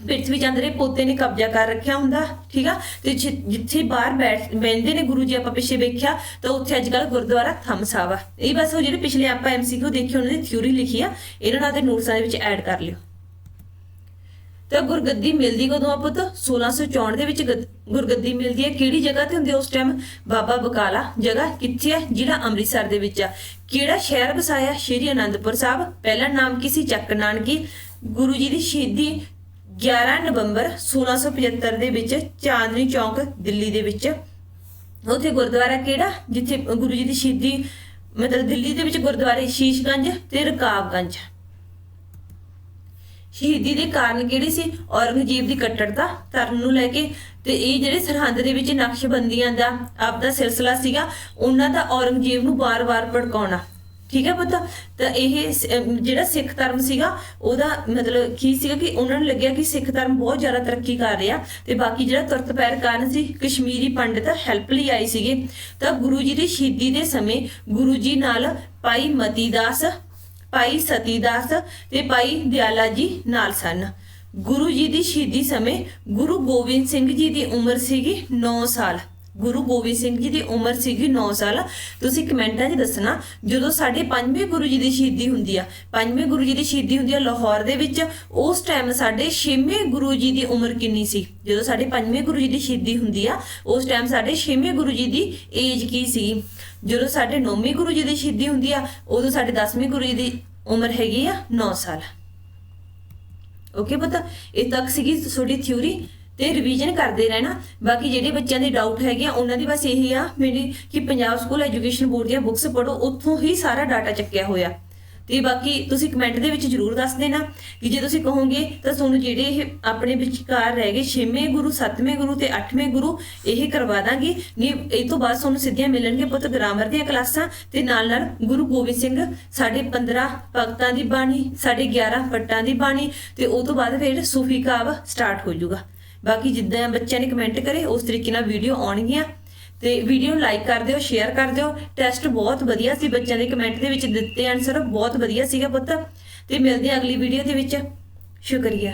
ਪ੍ਰਿਥਵੀ ਚੰਦ ਦੇ ਪੋਤੇ ਨੇ ਕਬਜ਼ਾ ਕਰ ਰੱਖਿਆ ਹੁੰਦਾ, ਠੀਕ ਆ? ਤੇ ਜਿ- ਜਿੱਥੇ ਬਾਹਰ ਬੈਠ ਬੈੰਦੇ ਨੇ ਗੁਰੂ ਜੀ ਆਪਾਂ ਪਿੱਛੇ ਵੇਖਿਆ, ਤਾਂ ਉੱਥੇ ਅੱਜ ਕੱਲ ਗੁਰਦੁਆਰਾ ਥਮਸਾਵਾ ਇਹ ਬਸ ਉਹ ਜਿਹੜੇ ਪਿਛਲੇ ਆਪਾਂ ਐਮਸੀਕਿਊ ਦੇਖੇ, ਉਹਨਾਂ ਦੀ ਥਿਊਰੀ ਲਿਖੀ ਆ, ਇਹਨਾਂ ਨਾਲ ਤੇ ਨੋਟਸਾਂ ਦੇ ਵਿੱਚ ਐਡ ਕਰ ਲਿਓ। ਤਾਂ ਗੁਰਗੱਦੀ ਮਿਲਦੀ ਕਦੋਂ ਆ ਪੁੱਤ? 1664 ਦੇ ਵਿੱਚ ਗੱਦ- ਗੁਰਗੱਦੀ ਮਿਲਦੀ ਹੈ ਕਿਹੜੀ ਜਗ੍ਹਾ ਤੇ ਹੁੰਦੀ ਹੈ ਉਸ ਟਾਈਮ ਬਾਬਾ ਬਕਾਲਾ ਜਗ੍ਹਾ। ਕਿੱਥੇ ਹੈ ਜ਼ਿਲ੍ਹਾ ਅੰਮ੍ਰਿਤਸਰ ਦੇ ਵਿੱਚ ਆ। ਕਿਹੜਾ ਸ਼ਹਿਰ ਵਸਾਇਆ? ਸ਼੍ਰੀ ਅਨੰਦਪੁਰ ਸਾਹਿਬ। ਪਹਿਲਾ ਨਾਮ ਕੀ ਸੀ? ਚੱਕ ਨਾਨਕੀ। ਗੁਰੂ ਜੀ ਦੀ ਸ਼ਹੀਦੀ 11 ਨਵੰਬਰ 1675 ਦੇ ਵਿੱਚ ਚਾਂਦਨੀ ਚੌਂਕ, ਦਿੱਲੀ ਦੇ ਵਿੱਚ। ਉੱਥੇ ਗੁਰਦੁਆਰਾ ਕਿਹੜਾ? ਜਿੱਥੇ ਗੁਰੂ ਜੀ ਦੀ ਸ਼ਹੀਦੀ, ਮਤਲਬ ਦਿੱਲੀ ਦੇ ਵਿੱਚ ਗੁਰਦੁਆਰੇ ਸ਼ੀਸ਼ਗੰਜ ਤੇ ਰਕਾਬਗੰਜ। ਸ਼ਹੀਦੀ ਦੇ ਕਾਰਨ ਕਿਹੜੇ ਸੀ? ਔਰੰਗਜ਼ੇਬ ਦੀ ਕੱਟੜਤਾ ਧਰਮ ਨੂੰ ਲੈ ਕੇ। ਤੇ ਇਹ ਜਿਹੜੇ ਸਰਹੰਦ ਦੇ ਵਿੱਚ ਨਕਸ਼ਬੰਦੀਆਂ ਦਾ ਆਪਦਾ ਸਿਲਸਿਲਾ ਸੀਗਾ, ਉਹਨਾਂ ਦਾ ਔਰੰਗਜ਼ੇਬ ਨੂੰ ਵਾਰ-ਵਾਰ ਭੜਕਾਉਣਾ। ਠੀਕ ਹੈ ਪਤਾ? ਤਾਂ ਇਹ ਸ- ਜਿਹੜਾ ਸਿੱਖ ਧਰਮ ਸੀਗਾ, ਉਹਦਾ ਮਤਲਬ ਕੀ ਸੀਗਾ ਕਿ ਉਹਨਾਂ ਨੂੰ ਲੱਗਿਆ ਕਿ ਸਿੱਖ ਧਰਮ ਬਹੁਤ ਜ਼ਿਆਦਾ ਤਰੱਕੀ ਕਰ ਰਿਹਾ ਤੇ ਬਾਕੀ ਜਿਹੜਾ ਤੁਰਤ ਪੈਰ ਕਾਰਨ ਸੀ, ਕਸ਼ਮੀਰੀ ਪੰਡਿਤ ਹੈਲਪ ਲਈ ਆਏ ਸੀਗੇ। ਤਾਂ ਗੁਰੂ ਜੀ ਦੀ ਸ਼ਹੀਦੀ ਦੇ ਸਮੇਂ ਗੁਰੂ ਜੀ ਨਾਲ ਭਾਈ ਮਤੀਦਾਸ, ਭਾਈ ਸਤੀਦਾਸ ਤੇ ਭਾਈ ਦਿਆਲਾ ਜੀ ਨਾਲ ਸਨ। ਗੁਰੂ ਜੀ ਦੀ ਸ਼ਹੀਦੀ ਸਮੇਂ ਗੁਰੂ ਗੋਬਿੰਦ ਸਿੰਘ ਜੀ ਦੀ ਉਮਰ ਸੀਗੀ 9 ਸਾਲ। ਗੁਰੂ ਗੋਬਿੰਦ ਸਿੰਘ ਜੀ ਦੀ ਉਮਰ ਸੀਗੀ 9 ਸਾਲ। ਤੁਸੀਂ ਕਮੈਂਟਾਂ 'ਚ ਦੱਸਣਾ, ਜਦੋਂ ਸਾਡੇ ਪੰਜਵੇਂ ਗੁਰੂ ਜੀ ਦੀ ਸ਼ਹੀਦੀ ਹੁੰਦੀ ਆ, ਪੰਜਵੇਂ ਗੁਰੂ ਜੀ ਦੀ ਸ਼ਹੀਦੀ ਹੁੰਦੀ ਆ ਲਾਹੌਰ ਦੇ ਵਿੱਚ, ਉਸ ਟਾਈਮ ਸਾਡੇ ਛੇਵੇਂ ਗੁਰੂ ਜੀ ਦੀ ਉਮਰ ਕਿੰਨੀ ਸੀ? ਜਦੋਂ ਸਾਡੇ ਪੰਜਵੇਂ ਗੁਰੂ ਜੀ ਦੀ ਸ਼ਹੀਦੀ ਹੁੰਦੀ ਆ, ਉਸ ਟਾਈਮ ਸਾਡੇ ਛੇਵੇਂ ਗੁਰੂ ਜੀ ਦੀ ਏਜ ਕੀ ਸੀ? ਜਦੋਂ ਸਾਡੇ ਨੌਵੇਂ ਗੁਰੂ ਜੀ ਦੀ ਸ਼ਹੀਦੀ ਹੁੰਦੀ ਆ, ਉਦੋਂ ਸਾਡੇ 10ਵੇਂ ਗੁਰੂ ਜੀ ਦੀ ਉਮਰ ਹੈਗੀ ਆ 9 ਸਾਲ। ਓਕੇ ਪਤਾ, ਇਹ ਤੱਕ ਸੀਗੀ ਤੁਹਾਡੀ ਥਿਊਰੀ ਤੇ ਰਿਵੀਜ਼ਨ ਕਰਦੇ ਰਹਿਣਾ। ਬਾਕੀ ਜਿਹੜੇ ਬੱਚਿਆਂ ਦੇ ਡਾਊਟ ਹੈਗੇ ਆ, ਉਹਨਾਂ ਦੀ ਬਸ ਇਹੀ ਆ ਮੇਰੀ ਕਿ ਪੰਜਾਬ ਸਕੂਲ ਐਜੂਕੇਸ਼ਨ ਬੋਰਡ ਦੀਆਂ ਬੁੱਕਸ ਪੜੋ ਉੱਥੋਂ ਹੀ ਸਾਰਾ ਡਾਟਾ ਚੱਕਿਆ ਹੋਇਆ। ਤੇ ਬਾਕੀ ਤੁਸੀਂ ਕਮੈਂਟ ਦੇ ਵਿੱਚ ਜਰੂਰ ਦੱਸ ਦੇਣਾ ਕਿ ਜੇ ਤੁਸੀਂ ਕਹੋਗੇ ਤਾਂ ਤੁਹਾਨੂੰ ਜਿਹੜੇ ਇਹ ਆਪਣੇ ਵਿਚਕਾਰ ਰਹਿ ਗਏ 6ਵੇਂ ਗੁਰੂ 7ਵੇਂ ਗੁਰੂ ਤੇ 8ਵੇਂ ਗੁਰੂ, ਇਹ ਕਰਵਾ ਦਾਂਗੇ। ਨਹੀਂ, ਇਹ ਤੋਂ ਬਾਅਦ ਤੁਹਾਨੂੰ ਸਿੱਧੀਆਂ ਮਿਲਣਗੇ ਪੁੱਤ ਗ੍ਰਾਮਰ ਦੀਆਂ ਕਲਾਸਾਂ ਤੇ ਨਾਲ ਨਾਲ ਗੁਰੂ ਗੋਬਿੰਦ ਸਿੰਘ, ਸਾਡੇ 15 ਭਗਤਾਂ ਦੀ ਬਾਣੀ, ਸਾਡੇ 11 ਪੱਟਾਂ ਦੀ ਬਾਣੀ ਤੇ ਉਹ ਤੋਂ ਬਾਅਦ ਫਿਰ ਸੂਫੀ ਕਾਵ ਸਟਾਰਟ ਹੋ ਜਾਊਗਾ। ਬਾਕੀ ਜਿੱਦਾਂ ਬੱਚਿਆਂ ਨੇ ਕਮੈਂਟ ਕਰੇ, ਉਸ ਤਰੀਕੇ ਨਾਲ ਵੀਡੀਓ ਆਉਣਗੀਆਂ। ਤੇ ਵੀਡੀਓ ਨੂੰ ਲਾਈਕ ਕਰ ਦਿਓ ਸ਼ੇਅਰ ਕਰ ਦਿਓ। ਟੈਸਟ ਬਹੁਤ ਵਧੀਆ ਸੀ, ਬੱਚਿਆਂ ਦੇ ਕਮੈਂਟ ਦੇ ਵਿੱਚ ਦਿੱਤੇ ਆਨਸਰ ਬਹੁਤ ਵਧੀਆ ਸੀਗਾ ਪੁੱਤ। ਤੇ ਮਿਲਦੇ ਹਾਂ ਅਗਲੀ ਵੀਡੀਓ ਦੇ ਵਿੱਚ। ਸ਼ੁਕਰੀਆ।